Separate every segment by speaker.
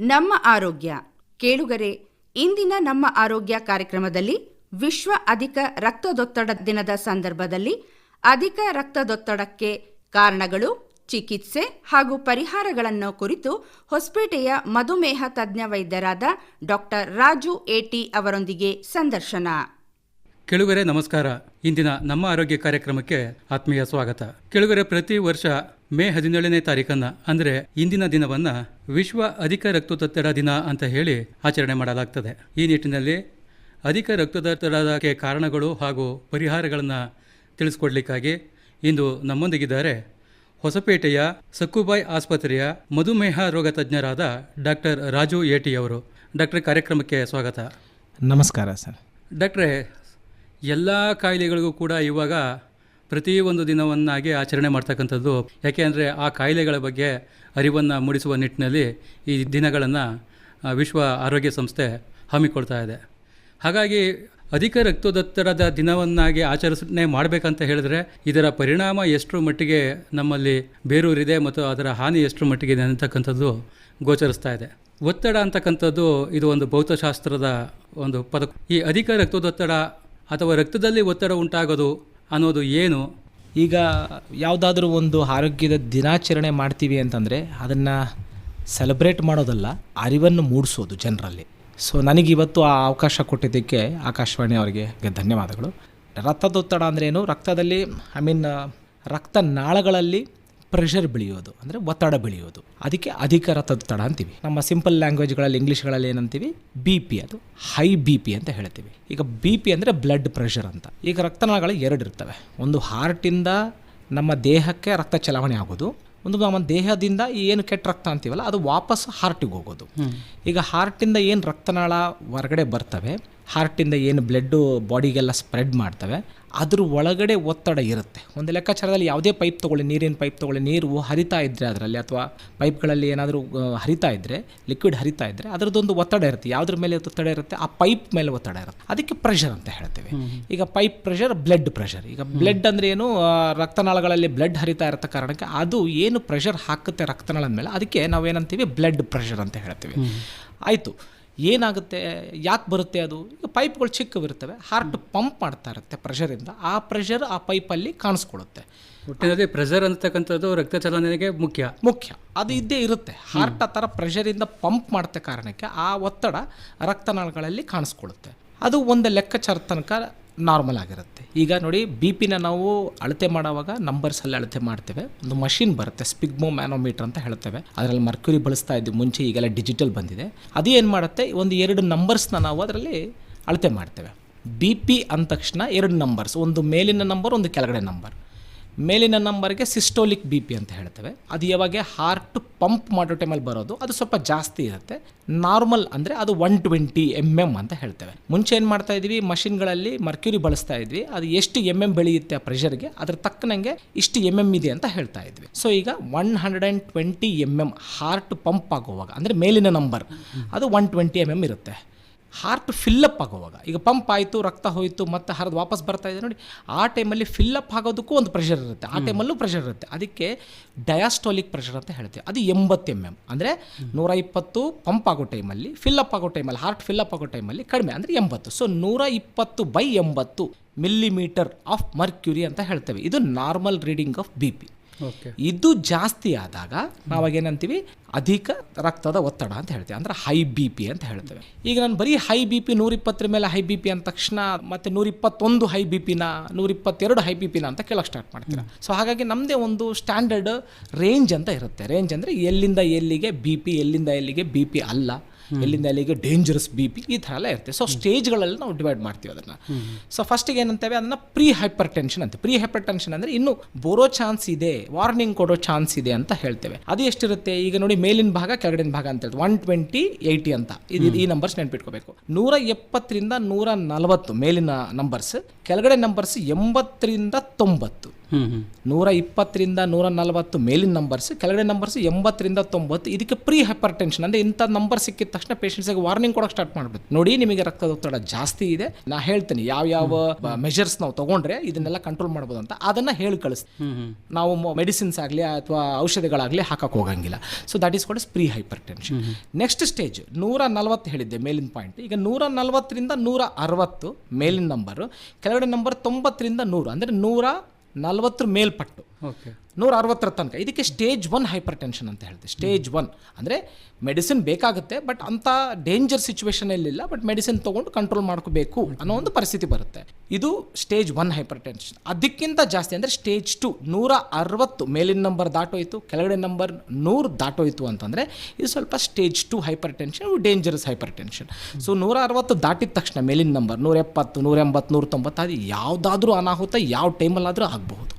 Speaker 1: ನಮ್ಮ ಆರೋಗ್ಯ. ಕೇಳುಗರೆ, ಇಂದಿನ ನಮ್ಮ ಆರೋಗ್ಯ ಕಾರ್ಯಕ್ರಮದಲ್ಲಿ ವಿಶ್ವ ಅಧಿಕ ರಕ್ತದೊತ್ತಡ ದಿನದ ಸಂದರ್ಭದಲ್ಲಿ ಅಧಿಕ ರಕ್ತದೊತ್ತಡಕ್ಕೆ ಕಾರಣಗಳು, ಚಿಕಿತ್ಸೆ ಹಾಗೂ ಪರಿಹಾರಗಳನ್ನು ಕುರಿತು ಹೊಸಪೇಟೆಯ ಮಧುಮೇಹ ತಜ್ಞ ವೈದ್ಯರಾದ ಡಾಕ್ಟರ್ ರಾಜು ಎಟಿ ಅವರೊಂದಿಗೆ ಸಂದರ್ಶನ.
Speaker 2: ಕೆಳುಗರೆ, ನಮಸ್ಕಾರ. ಇಂದಿನ ನಮ್ಮ ಆರೋಗ್ಯ ಕಾರ್ಯಕ್ರಮಕ್ಕೆ ಆತ್ಮೀಯ ಸ್ವಾಗತ. ಕೆಳುಗರೆ, ಪ್ರತಿ ವರ್ಷ ಮೇ ಹದಿನೇಳನೇ ತಾರೀಕನ್ನ ಅಂದರೆ ಇಂದಿನ ದಿನವನ್ನ ವಿಶ್ವ ಅಧಿಕ ರಕ್ತದೊತ್ತಡ ದಿನ ಅಂತ ಹೇಳಿ ಆಚರಣೆ ಮಾಡಲಾಗ್ತದೆ. ಈ ನಿಟ್ಟಿನಲ್ಲಿ ಅಧಿಕ ರಕ್ತದೊತ್ತಡಕ್ಕೆ ಕಾರಣಗಳು ಹಾಗೂ ಪರಿಹಾರಗಳನ್ನು ತಿಳಿಸ್ಕೊಡ್ಲಿಕ್ಕಾಗಿ ಇಂದು ನಮ್ಮೊಂದಿಗಿದ್ದಾರೆ ಹೊಸಪೇಟೆಯ ಸಕ್ಕುಬಾಯ್ ಆಸ್ಪತ್ರೆಯ ಮಧುಮೇಹ ರೋಗ ತಜ್ಞರಾದ ಡಾಕ್ಟರ್ ರಾಜು ಏಟಿ ಅವರು. ಡಾಕ್ಟರ್ ಕಾರ್ಯಕ್ರಮಕ್ಕೆ ಸ್ವಾಗತ.
Speaker 3: ನಮಸ್ಕಾರ ಸರ್.
Speaker 2: ಡಾಕ್ಟ್ರೇ ಎಲ್ಲ ಕಾಯಿಲೆಗಳಿಗೂ ಕೂಡ ಇವಾಗ ಪ್ರತಿಯೊಂದು ದಿನವನ್ನಾಗಿ ಆಚರಣೆ ಮಾಡ್ತಕ್ಕಂಥದ್ದು. ಯಾಕೆ ಅಂದರೆ ಆ ಕಾಯಿಲೆಗಳ ಬಗ್ಗೆ ಅರಿವನ್ನು ಮೂಡಿಸುವ ನಿಟ್ಟಿನಲ್ಲಿ ಈ ದಿನಗಳನ್ನು ವಿಶ್ವ ಆರೋಗ್ಯ ಸಂಸ್ಥೆ ಹಮ್ಮಿಕೊಳ್ತಾ ಇದೆ. ಹಾಗಾಗಿ ಅಧಿಕ ರಕ್ತದೊತ್ತಡದ ದಿನವನ್ನಾಗಿ ಆಚರಣೆ ಮಾಡಬೇಕಂತ ಹೇಳಿದ್ರೆ, ಇದರ ಪರಿಣಾಮ ಎಷ್ಟರ ಮಟ್ಟಿಗೆ ನಮ್ಮಲ್ಲಿ ಬೇರೂರಿದೆ ಮತ್ತು ಅದರ ಹಾನಿ ಎಷ್ಟರ ಇದೆ ಅಂತಕ್ಕಂಥದ್ದು ಗೋಚರಿಸ್ತಾ ಇದೆ. ಒತ್ತಡ ಅಂತಕ್ಕಂಥದ್ದು ಇದು ಒಂದು ಭೌತಶಾಸ್ತ್ರದ ಒಂದು ಪದ. ಈ ಅಧಿಕ ರಕ್ತದೊತ್ತಡ ಅಥವಾ ರಕ್ತದಲ್ಲಿ ಒತ್ತಡ ಉಂಟಾಗೋದು ಅನ್ನೋದು ಏನು?
Speaker 3: ಈಗ ಯಾವುದಾದ್ರೂ ಒಂದು ಆರೋಗ್ಯದ ದಿನಾಚರಣೆ ಮಾಡ್ತೀವಿ ಅಂತಂದರೆ ಅದನ್ನು ಸೆಲೆಬ್ರೇಟ್ ಮಾಡೋದಲ್ಲ, ಅರಿವನ್ನು ಮೂಡಿಸೋದು ಜನರಲ್ಲಿ. ಸೊ ನನಗಿವತ್ತು ಆ ಅವಕಾಶ ಕೊಟ್ಟಿದ್ದಕ್ಕೆ ಆಕಾಶವಾಣಿ ಅವರಿಗೆ ಧನ್ಯವಾದಗಳು. ರಕ್ತದೊತ್ತಡ ಅಂದ್ರೇನು? ರಕ್ತದಲ್ಲಿ ಐ ಮೀನ್ ರಕ್ತ ನಾಳಗಳಲ್ಲಿ ಪ್ರೆಷರ್ ಬೆಳೆಯೋದು ಅಂದರೆ ಒತ್ತಡ ಬೆಳೆಯೋದು. ಅದಕ್ಕೆ ಅಧಿಕ ತತ್ತಡ ಅಂತೀವಿ. ನಮ್ಮ ಸಿಂಪಲ್ ಲ್ಯಾಂಗ್ವೇಜ್ಗಳಲ್ಲಿ ಇಂಗ್ಲೀಷ್ಗಳಲ್ಲಿ ಏನಂತೀವಿ? ಬಿ ಪಿ ಅದು ಹೈ ಬಿ ಪಿ ಅಂತ ಹೇಳ್ತೀವಿ. ಈಗ ಬಿ ಪಿ ಅಂದರೆ ಬ್ಲಡ್ ಪ್ರೆಷರ್ ಅಂತ. ಈಗ ರಕ್ತನಾಳಗಳು ಎರಡು ಇರ್ತವೆ. ಒಂದು ಹಾರ್ಟಿಂದ ನಮ್ಮ ದೇಹಕ್ಕೆ ರಕ್ತ ಚಲಾವಣೆ ಆಗೋದು. ಒಂದು ನಮ್ಮ ದೇಹದಿಂದ ಏನು ಕೆಟ್ಟ ರಕ್ತ ಅಂತೀವಲ್ಲ ಅದು ವಾಪಸ್ ಹಾರ್ಟಿಗೆ ಹೋಗೋದು. ಈಗ ಹಾರ್ಟಿಂದ ಏನು ರಕ್ತನಾಳ ಹೊರಗಡೆ ಬರ್ತವೆ? ಹಾರ್ಟಿಂದ ಏನು ಬ್ಲಡ್ಡು ಬಾಡಿಗೆಲ್ಲ ಸ್ಪ್ರೆಡ್ ಮಾಡ್ತವೆ. ಅದ್ರ ಒಳಗಡೆ ಒತ್ತಡ ಇರುತ್ತೆ. ಒಂದು ಲೆಕ್ಕಾಚಾರದಲ್ಲಿ ಯಾವುದೇ ಪೈಪ್ ತೊಗೊಳ್ಳಿ ನೀರಿನ ಪೈಪ್ ತೊಗೊಳ್ಳಿ ನೀರು ಹರಿತಾ ಇದ್ದರೆ ಅದರಲ್ಲಿ ಅಥವಾ ಪೈಪ್ಗಳಲ್ಲಿ ಏನಾದರೂ ಹರಿತಾ ಇದ್ದರೆ ಲಿಕ್ವಿಡ್ ಹರಿತಾ ಇದ್ದರೆ ಅದರದ್ದೊಂದು ಒತ್ತಡ ಇರುತ್ತೆ. ಯಾವುದ್ರ ಮೇಲೆ ಒತ್ತಡ ಇರುತ್ತೆ? ಆ ಪೈಪ್ ಮೇಲೆ ಒತ್ತಡ ಇರುತ್ತೆ. ಅದಕ್ಕೆ ಪ್ರೆಷರ್ ಅಂತ ಹೇಳ್ತೇವೆ. ಈಗ ಪೈಪ್ ಪ್ರೆಷರ್ ಬ್ಲಡ್ ಪ್ರೆಷರ್ ಈಗ ಬ್ಲಡ್ ಅಂದರೆ ಏನು? ರಕ್ತನಾಳಗಳಲ್ಲಿ ಬ್ಲಡ್ ಹರಿತಾ ಇರತ್ತ ಕಾರಣಕ್ಕೆ ಅದು ಏನು ಪ್ರೆಷರ್ ಹಾಕುತ್ತೆ ರಕ್ತನಾಳದ ಮೇಲೆ? ಅದಕ್ಕೆ ನಾವೇನಂತೀವಿ? ಬ್ಲಡ್ ಪ್ರೆಷರ್ ಅಂತ ಹೇಳ್ತೀವಿ. ಆಯಿತು. ಏನಾಗುತ್ತೆ? ಯಾಕೆ ಬರುತ್ತೆ ಅದು? ಈಗ ಪೈಪ್ಗಳು ಚಿಕ್ಕವಿರ್ತವೆ ಹಾರ್ಟ್ ಪಂಪ್ ಮಾಡ್ತಾ ಇರುತ್ತೆ ಪ್ರೆಷರಿಂದ ಆ ಪ್ರೆಷರ್ ಆ ಪೈಪಲ್ಲಿ ಕಾಣಿಸ್ಕೊಳ್ಳುತ್ತೆ.
Speaker 2: ಒಟ್ಟಿನಲ್ಲಿ ಪ್ರೆಷರ್ ಅಂತಕ್ಕಂಥದ್ದು ರಕ್ತ ಚಲನೆಗೆ ಮುಖ್ಯ.
Speaker 3: ಮುಖ್ಯ. ಅದು ಇದ್ದೇ ಇರುತ್ತೆ. ಹಾರ್ಟ್ ಆ ಥರ ಪ್ರೆಷರಿಂದ ಪಂಪ್ ಮಾಡ್ತ ಕಾರಣಕ್ಕೆ ಆ ಒತ್ತಡ ರಕ್ತನಾಳಗಳಲ್ಲಿ ಕಾಣಿಸ್ಕೊಳ್ಳುತ್ತೆ. ಅದು ಒಂದು ಲೆಕ್ಕಾಚಾರ ತನಕ ನಾರ್ಮಲ್ ಆಗಿರುತ್ತೆ. ಈಗ ನೋಡಿ ಬಿ ಪಿನ ನಾವು ಅಳತೆ ಮಾಡುವಾಗ ನಂಬರ್ಸಲ್ಲಿ ಅಳತೆ ಮಾಡ್ತೇವೆ. ಒಂದು ಮಷಿನ್ ಬರುತ್ತೆ ಸ್ಪಿಗ್ಮೋ ಮ್ಯಾನೋಮೀಟರ್ ಅಂತ ಹೇಳ್ತೇವೆ. ಅದರಲ್ಲಿ ಮರ್ಕ್ಯುರಿ ಬಳಸ್ತಾ ಇದ್ವಿ ಮುಂಚೆ ಈಗೆಲ್ಲ ಡಿಜಿಟಲ್ ಬಂದಿದೆ. ಅದು ಏನು ಮಾಡುತ್ತೆ? ಒಂದು ಎರಡು ನಂಬರ್ಸ್ನ ನಾವು ಅದರಲ್ಲಿ ಅಳತೆ ಮಾಡ್ತೇವೆ. ಬಿ ಪಿ ಅಂದ ತಕ್ಷಣ ಎರಡು ನಂಬರ್ಸ್ ಒಂದು ಮೇಲಿನ ನಂಬರ್ ಒಂದು ಕೆಳಗಡೆ ನಂಬರ್ ಮೇಲಿನ ನಂಬರ್ಗೆ ಸಿಸ್ಟೋಲಿಕ್ ಬಿ ಪಿ ಅಂತ ಹೇಳ್ತೇವೆ. ಅದು ಯಾವಾಗ ಹಾರ್ಟ್ ಪಂಪ್ ಮಾಡೋ ಟೈಮಲ್ಲಿ ಬರೋದು, ಅದು ಸ್ವಲ್ಪ ಜಾಸ್ತಿ ಇರುತ್ತೆ. ನಾರ್ಮಲ್ ಅಂದರೆ ಅದು ಒನ್ ಟ್ವೆಂಟಿ ಎಂ ಎಂ ಅಂತ ಹೇಳ್ತೇವೆ. ಮುಂಚೆ ಏನು ಮಾಡ್ತಾ ಇದ್ವಿ? ಮಷಿನ್ಗಳಲ್ಲಿ ಮರ್ಕ್ಯೂರಿ ಬಳಸ್ತಾ ಇದ್ವಿ. ಅದು ಎಷ್ಟು ಎಂ ಎಂ ಬೆಳೆಯುತ್ತೆ ಆ ಪ್ರೆಷರ್ಗೆ ಅದ್ರ ತಕ್ಕನಂಗೆ ಇಷ್ಟು ಎಂ ಎಂ ಇದೆ ಅಂತ ಹೇಳ್ತಾ ಇದ್ವಿ. ಸೊ ಈಗ one hundred and twenty M M heart pump ಆಗುವಾಗ, ಅಂದರೆ ಮೇಲಿನ ನಂಬರ್ ಅದು ಒನ್ ಟ್ವೆಂಟಿ ಎಂ ಎಂ ಇರುತ್ತೆ. ಹಾರ್ಟ್ ಫಿಲ್ಲಪ್ ಆಗುವಾಗ. ಈಗ ಪಂಪ್ ಆಯಿತು, ರಕ್ತ ಹೋಯಿತು, ಮತ್ತೆ ಹರಿದು ವಾಪಸ್ ಬರ್ತಾ ಇದೆ ನೋಡಿ, ಆ ಟೈಮಲ್ಲಿ ಫಿಲ್ಲಪ್ ಆಗೋದಕ್ಕೂ ಒಂದು ಪ್ರೆಷರ್ ಇರುತ್ತೆ. ಆ ಟೈಮಲ್ಲೂ ಪ್ರೆಷರ್ ಇರುತ್ತೆ. ಅದಕ್ಕೆ ಡಯಾಸ್ಟೋಲಿಕ್ ಪ್ರೆಷರ್ ಅಂತ ಹೇಳ್ತೀವಿ. ಅದು ಎಂಬತ್ತು ಎಂ ಎಂ ಅಂದರೆ ನೂರ ಇಪ್ಪತ್ತು ಪಂಪ್ ಆಗೋ ಟೈಮಲ್ಲಿ ಫಿಲ್ಲಪ್ ಆಗೋ ಟೈಮಲ್ಲಿ ಹಾರ್ಟ್ ಫಿಲ್ಲಪ್ ಆಗೋ ಟೈಮಲ್ಲಿ ಕಡಿಮೆ ಅಂದರೆ ಎಂಬತ್ತು. ಸೊ ನೂರ ಇಪ್ಪತ್ತು ಬೈ ಎಂಬತ್ತು ಮಿಲ್ಲಿಮೀಟರ್ ಆಫ್ ಮರ್ಕ್ಯೂರಿ ಅಂತ ಹೇಳ್ತೇವೆ. ಇದು normal reading of B P ಇದು ಜಾಸ್ತಿ ಆದಾಗ ನಾವಾಗೇನಂತೀವಿ ಅಧಿಕ ರಕ್ತದ ಒತ್ತಡ ಅಂತ ಹೇಳ್ತೀವಿ. ಅಂದ್ರೆ ಹೈ ಬಿ ಪಿ ಅಂತ ಹೇಳ್ತೇವೆ. ಈಗ ನಾನು ಬರೀ ಹೈ ಬಿ ಪಿ ನೂರಿಪ್ಪತ್ತರ ಮೇಲೆ ಹೈ ಬಿ ಪಿ ಅಂದ ತಕ್ಷಣ ಮತ್ತೆ ನೂರಿಪ್ಪತ್ತೊಂದು ಹೈ ಬಿ ಪಿನ ನೂರಿಪ್ಪತ್ತೆರಡು ಹೈ ಬಿ ಪಿನ ಅಂತ ಕೇಳಕ್ಕೆ ಸ್ಟಾರ್ಟ್ ಮಾಡ್ತೀರಾ? ಸೊ ಹಾಗಾಗಿ ನಮ್ಮದೇ ಒಂದು ಸ್ಟ್ಯಾಂಡರ್ಡ್ ರೇಂಜ್ ಅಂತ ಇರುತ್ತೆ. ರೇಂಜ್ ಅಂದರೆ ಎಲ್ಲಿಂದ ಎಲ್ಲಿಗೆ ಬಿ ಪಿ ಎಲ್ಲಿಂದ ಎಲ್ಲಿಗೆ ಬಿ ಪಿ ಅಲ್ಲ. ಎಲ್ಲಿಂದ ಅಲ್ಲಿಗೆ ಡೇಂಜರಸ್ ಬಿ ಪಿ ಈ ಥರ ಎಲ್ಲ ಇರುತ್ತೆ. ಸೊ ಸ್ಟೇಜ್ಗಳಲ್ಲಿ ನಾವು ಡಿವೈಡ್ ಮಾಡ್ತೀವಿ ಅದನ್ನು. ಸೊ ಫಸ್ಟಿಗೆ ಏನಂತೇವೆ? ಅದನ್ನು ಪ್ರೀ ಹೈಪರ್ ಟೆನ್ಷನ್ ಅಂತ. ಪ್ರೀ ಹೈಪರ್ ಟೆನ್ಷನ್ ಅಂದರೆ ಇನ್ನು ಬರೋ ಚಾನ್ಸ್ ಇದೆ ವಾರ್ನಿಂಗ್ ಕೊಡೋ ಚಾನ್ಸ್ ಇದೆ ಅಂತ ಹೇಳ್ತೇವೆ. ಅದು ಎಷ್ಟಿರುತ್ತೆ? ಈಗ ನೋಡಿ ಮೇಲಿನ ಭಾಗ ಕೆಳಗಡಿನ ಭಾಗ ಅಂತ ಹೇಳ್ತೇವೆ. ಒನ್ ಟ್ವೆಂಟಿ ಏಯ್ಟಿ ಅಂತ. ಇದು ಈ ನಂಬರ್ಸ್ ನೆನ್ಪಿಟ್ಕೋಬೇಕು. ನೂರ ಎಪ್ಪತ್ತರಿಂದ ನೂರ ನಲವತ್ತು ಮೇಲಿನ ನಂಬರ್ಸ್ ಕೆಳಗಡೆ ನಂಬರ್ಸ್ ಎಂಬತ್ತರಿಂದ ತೊಂಬತ್ತು. ನೂರ ಇಪ್ಪತ್ತರಿಂದ ನೂರ ನಲವತ್ತು ಮೇಲಿನ ನಂಬರ್ಸ್ ಕೆಳಗಡೆ ನಂಬರ್ಸ್ ಎಂಬತ್ತರಿಂದ ತೊಂಬತ್ತು. ಇದಕ್ಕೆ ಪ್ರೀ ಹೈಪರ್ ಟೆನ್ಷನ್ ಅಂದರೆ ಇಂಥ ನಂಬರ್ ಸಿಕ್ಕಿದ ತಕ್ಷಣ ಪೇಷಂಟ್ಸ್ಗೆ ವಾರ್ನಿಂಗ್ ಕೊಡೋಕೆ ಸ್ಟಾರ್ಟ್ ಮಾಡ್ಬಿಟ್ಟು ನೋಡಿ ನಿಮಗೆ ರಕ್ತದ ಒತ್ತಡ ಜಾಸ್ತಿ ಇದೆ. ನಾ ಹೇಳ್ತೀನಿ ಯಾವ ಯಾವ ಮೆಷರ್ಸ್ ನಾವು ತಗೊಂಡ್ರೆ ಇದನ್ನೆಲ್ಲ ಕಂಟ್ರೋಲ್ ಮಾಡ್ಬೋದು ಅಂತ. ಅದನ್ನು ಹೇಳಿ
Speaker 2: ಹ್ಮ್
Speaker 3: ನಾವು ಮೆಡಿಸಿನ್ಸ್ ಆಗಲಿ ಅಥವಾ ಔಷಧಿಗಳಾಗಲಿ ಹಾಕಕ್ಕೆ ಹೋಗಂಗಿಲ್ಲ. So that is called pre hypertension next stage ನೂರ ನಲವತ್ತು ಹೇಳಿದ್ದೆ ಮೇಲಿನ ಪಾಯಿಂಟ್ ಈಗ ನೂರ ನಲವತ್ತರಿಂದ ನೂರ ಅರವತ್ತು ಮೇಲಿನ ನಂಬರು ಕೆಳಗಡೆ ನಂಬರ್ ತೊಂಬತ್ತರಿಂದ ನೂರು. ಅಂದರೆ ನೂರ ನಲವತ್ತರ ಮೇಲ್ಪಟ್ಟು. ನೂರ ಅರವತ್ತರ ತನಕ. ಇದಕ್ಕೆ ಸ್ಟೇಜ್ ಒನ್ ಹೈಪರ್ ಟೆನ್ಷನ್ ಅಂತ ಹೇಳ್ತೀವಿ ಸ್ಟೇಜ್ ಒನ್ ಅಂದರೆ ಮೆಡಿಸಿನ್ ಬೇಕಾಗುತ್ತೆ ಬಟ್ ಅಂಥ ಡೇಂಜರ್ ಸಿಚುವೇಶನಲ್ಲಿಲ್ಲ ಬಟ್ ಮೆಡಿಸಿನ್ ತೊಗೊಂಡು ಕಂಟ್ರೋಲ್ ಮಾಡ್ಕೋಬೇಕು ಅನ್ನೋ ಒಂದು ಪರಿಸ್ಥಿತಿ ಬರುತ್ತೆ. ಇದು ಸ್ಟೇಜ್ ಒನ್ ಹೈಪರ್ ಟೆನ್ಷನ್ ಅದಕ್ಕಿಂತ ಜಾಸ್ತಿ ಅಂದರೆ ಸ್ಟೇಜ್ ಟು ನೂರ ಅರವತ್ತು ಮೇಲಿನ ನಂಬರ್ ದಾಟೋಯ್ತು, ಕೆಳಗಡೆ ನಂಬರ್ ನೂರು ದಾಟೋಯ್ತು ಅಂತಂದರೆ ಇದು ಸ್ವಲ್ಪ stage two hypertension dangerous hypertension so ನೂರ ಅರವತ್ತು ದಾಟಿದ ತಕ್ಷಣ ಮೇಲಿನ ನಂಬರ್ ನೂರ ಎಪ್ಪತ್ತು ನೂರ ಎಂಬತ್ತು ನೂರ ತೊಂಬತ್ತು ಅದು ಯಾವುದಾದ್ರೂ ಅನಾಹುತ, ಯಾವ ಟೈಮಲ್ಲಾದರೂ ಆಗಬಹುದು.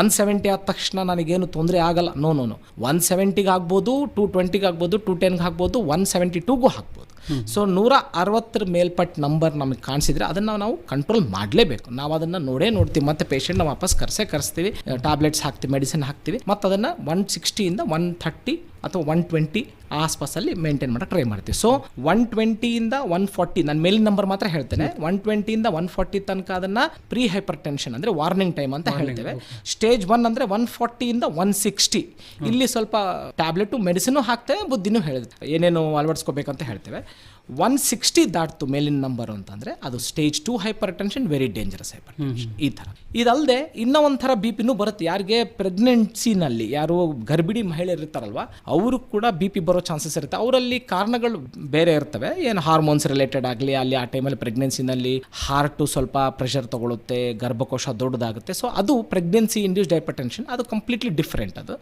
Speaker 3: ಒನ್ ಸೆವೆಂಟಿ ಆದ ತಕ್ಷಣ ನನಗೇನು ತೊಂದರೆ ಆಗಲ್ಲ. ನೋ ನೋ ನೋ ಒನ್ ಸೆವೆಂಟಿಗೆ ಆಗ್ಬೋದು ಟು ಟ್ವೆಂಟಿಗೆ ಆಗ್ಬೋದು ಟು ಟೆನ್ಗೆ ಆಗ್ಬೋದು ಒನ್ ಸೆವೆಂಟಿ ಟೂಗೂ ಹಾಕ್ಬೋದು. ಸೊ ನೂರ ಅರವತ್ತರ ಮೇಲ್ಪಟ್ಟ ನಂಬರ್ ನಮಗೆ ಕಾಣಿಸಿದ್ರೆ ಅದನ್ನು ನಾವು ಕಂಟ್ರೋಲ್ ಮಾಡಲೇಬೇಕು. ನಾವು ಅದನ್ನು ನೋಡೇ ನೋಡ್ತೀವಿ. ಮತ್ತೆ ಪೇಷೆಂಟ್ನ ವಾಪಸ್ ಕರ್ಸೇ ಕರೆಸ್ತೀವಿ. ಟ್ಯಾಬ್ಲೆಟ್ಸ್ ಹಾಕ್ತೀವಿ ಮೆಡಿಸಿನ್ ಹಾಕ್ತೀವಿ. ಮತ್ತು ಅದನ್ನು ಒನ್ ಸಿಕ್ಸ್ಟಿಯಿಂದ ಒನ್ ಥರ್ಟಿ ಅಥವಾ ಒನ್ ಟ್ವೆಂಟಿ ಆಸ್ಪಾಸಲ್ಲಿ ಮೇಂಟೈನ್ ಮಾಡೋಕೆ ಟ್ರೈ ಮಾಡ್ತೀವಿ. ಸೊ ಒನ್ ಟ್ವೆಂಟಿಯಿಂದ ಒನ್ ಫಾರ್ಟಿ ನಾನು ಮೇಲಿನ ನಂಬರ್ ಮಾತ್ರ ಹೇಳ್ತೇನೆ. ಒನ್ ಟ್ವೆಂಟಿಯಿಂದ ಒನ್ ಫಾರ್ಟಿ ತನಕ ಅದನ್ನು ಪ್ರೀ ಹೈಪರ್ ಟೆನ್ಷನ್ ಅಂದರೆ ವಾರ್ನಿಂಗ್ ಟೈಮ್ ಅಂತ ಹೇಳ್ತೇವೆ. ಸ್ಟೇಜ್ ಒನ್ ಅಂದರೆ ಒನ್ ಫಾರ್ಟಿಯಿಂದ ಒನ್ ಸಿಕ್ಸ್ಟಿ ಇಲ್ಲಿ ಸ್ವಲ್ಪ ಟ್ಯಾಬ್ಲೆಟು ಮೆಡಿಸಿನು ಹಾಕ್ತೇವೆ ಬುದ್ಧಿನೂ ಹೇಳಿದ್ವಿ ಏನೇನು ಅಳವಡಿಸ್ಕೋಬೇಕಂತ ಹೇಳ್ತೇವೆ. ಒನ್ ಸಿಕ್ಸ್ಟಿ ದಾಟ್ತು ಮೇಲಿನ ನಂಬರ್ ಅಂತಂದರೆ ಅದು stage two hypertension very dangerous hypertension ಈ ಥರ. ಇದಲ್ಲದೆ ಇನ್ನೂ ಒಂಥರ ಬಿ ಪಿನೂ ಬರುತ್ತೆ. ಯಾರಿಗೆ ಪ್ರೆಗ್ನೆನ್ಸಿನಲ್ಲಿ ಯಾರು ಗರ್ಭಿಣಿ ಮಹಿಳೆಯರು ಇರ್ತಾರಲ್ವ ಅವರು ಕೂಡ ಬಿ ಪಿ ಬರೋ ಚಾನ್ಸಸ್ ಇರುತ್ತೆ. ಅವರಲ್ಲಿ ಕಾರಣಗಳು ಬೇರೆ ಇರ್ತವೆ. ಏನು ಹಾರ್ಮೋನ್ಸ್ ರಿಲೇಟೆಡ್ ಆಗಲಿ ಅಲ್ಲಿ ಆ ಟೈಮಲ್ಲಿ ಪ್ರೆಗ್ನೆನ್ಸಿನಲ್ಲಿ ಹಾರ್ಟು ಸ್ವಲ್ಪ ಪ್ರೆಷರ್ ತಗೊಳುತ್ತೆ ಗರ್ಭಕೋಶ ದೊಡ್ಡದಾಗುತ್ತೆ. ಸೊ ಅದು ಪ್ರೆಗ್ನೆನ್ಸಿ ಇಂಡ್ಯೂಸ್ಡ್ ಹೈಪರ್ ಟೆನ್ಷನ್ ಅದು ಕಂಪ್ಲೀಟ್ಲಿ ಡಿಫ್ರೆಂಟ್ ಅದು.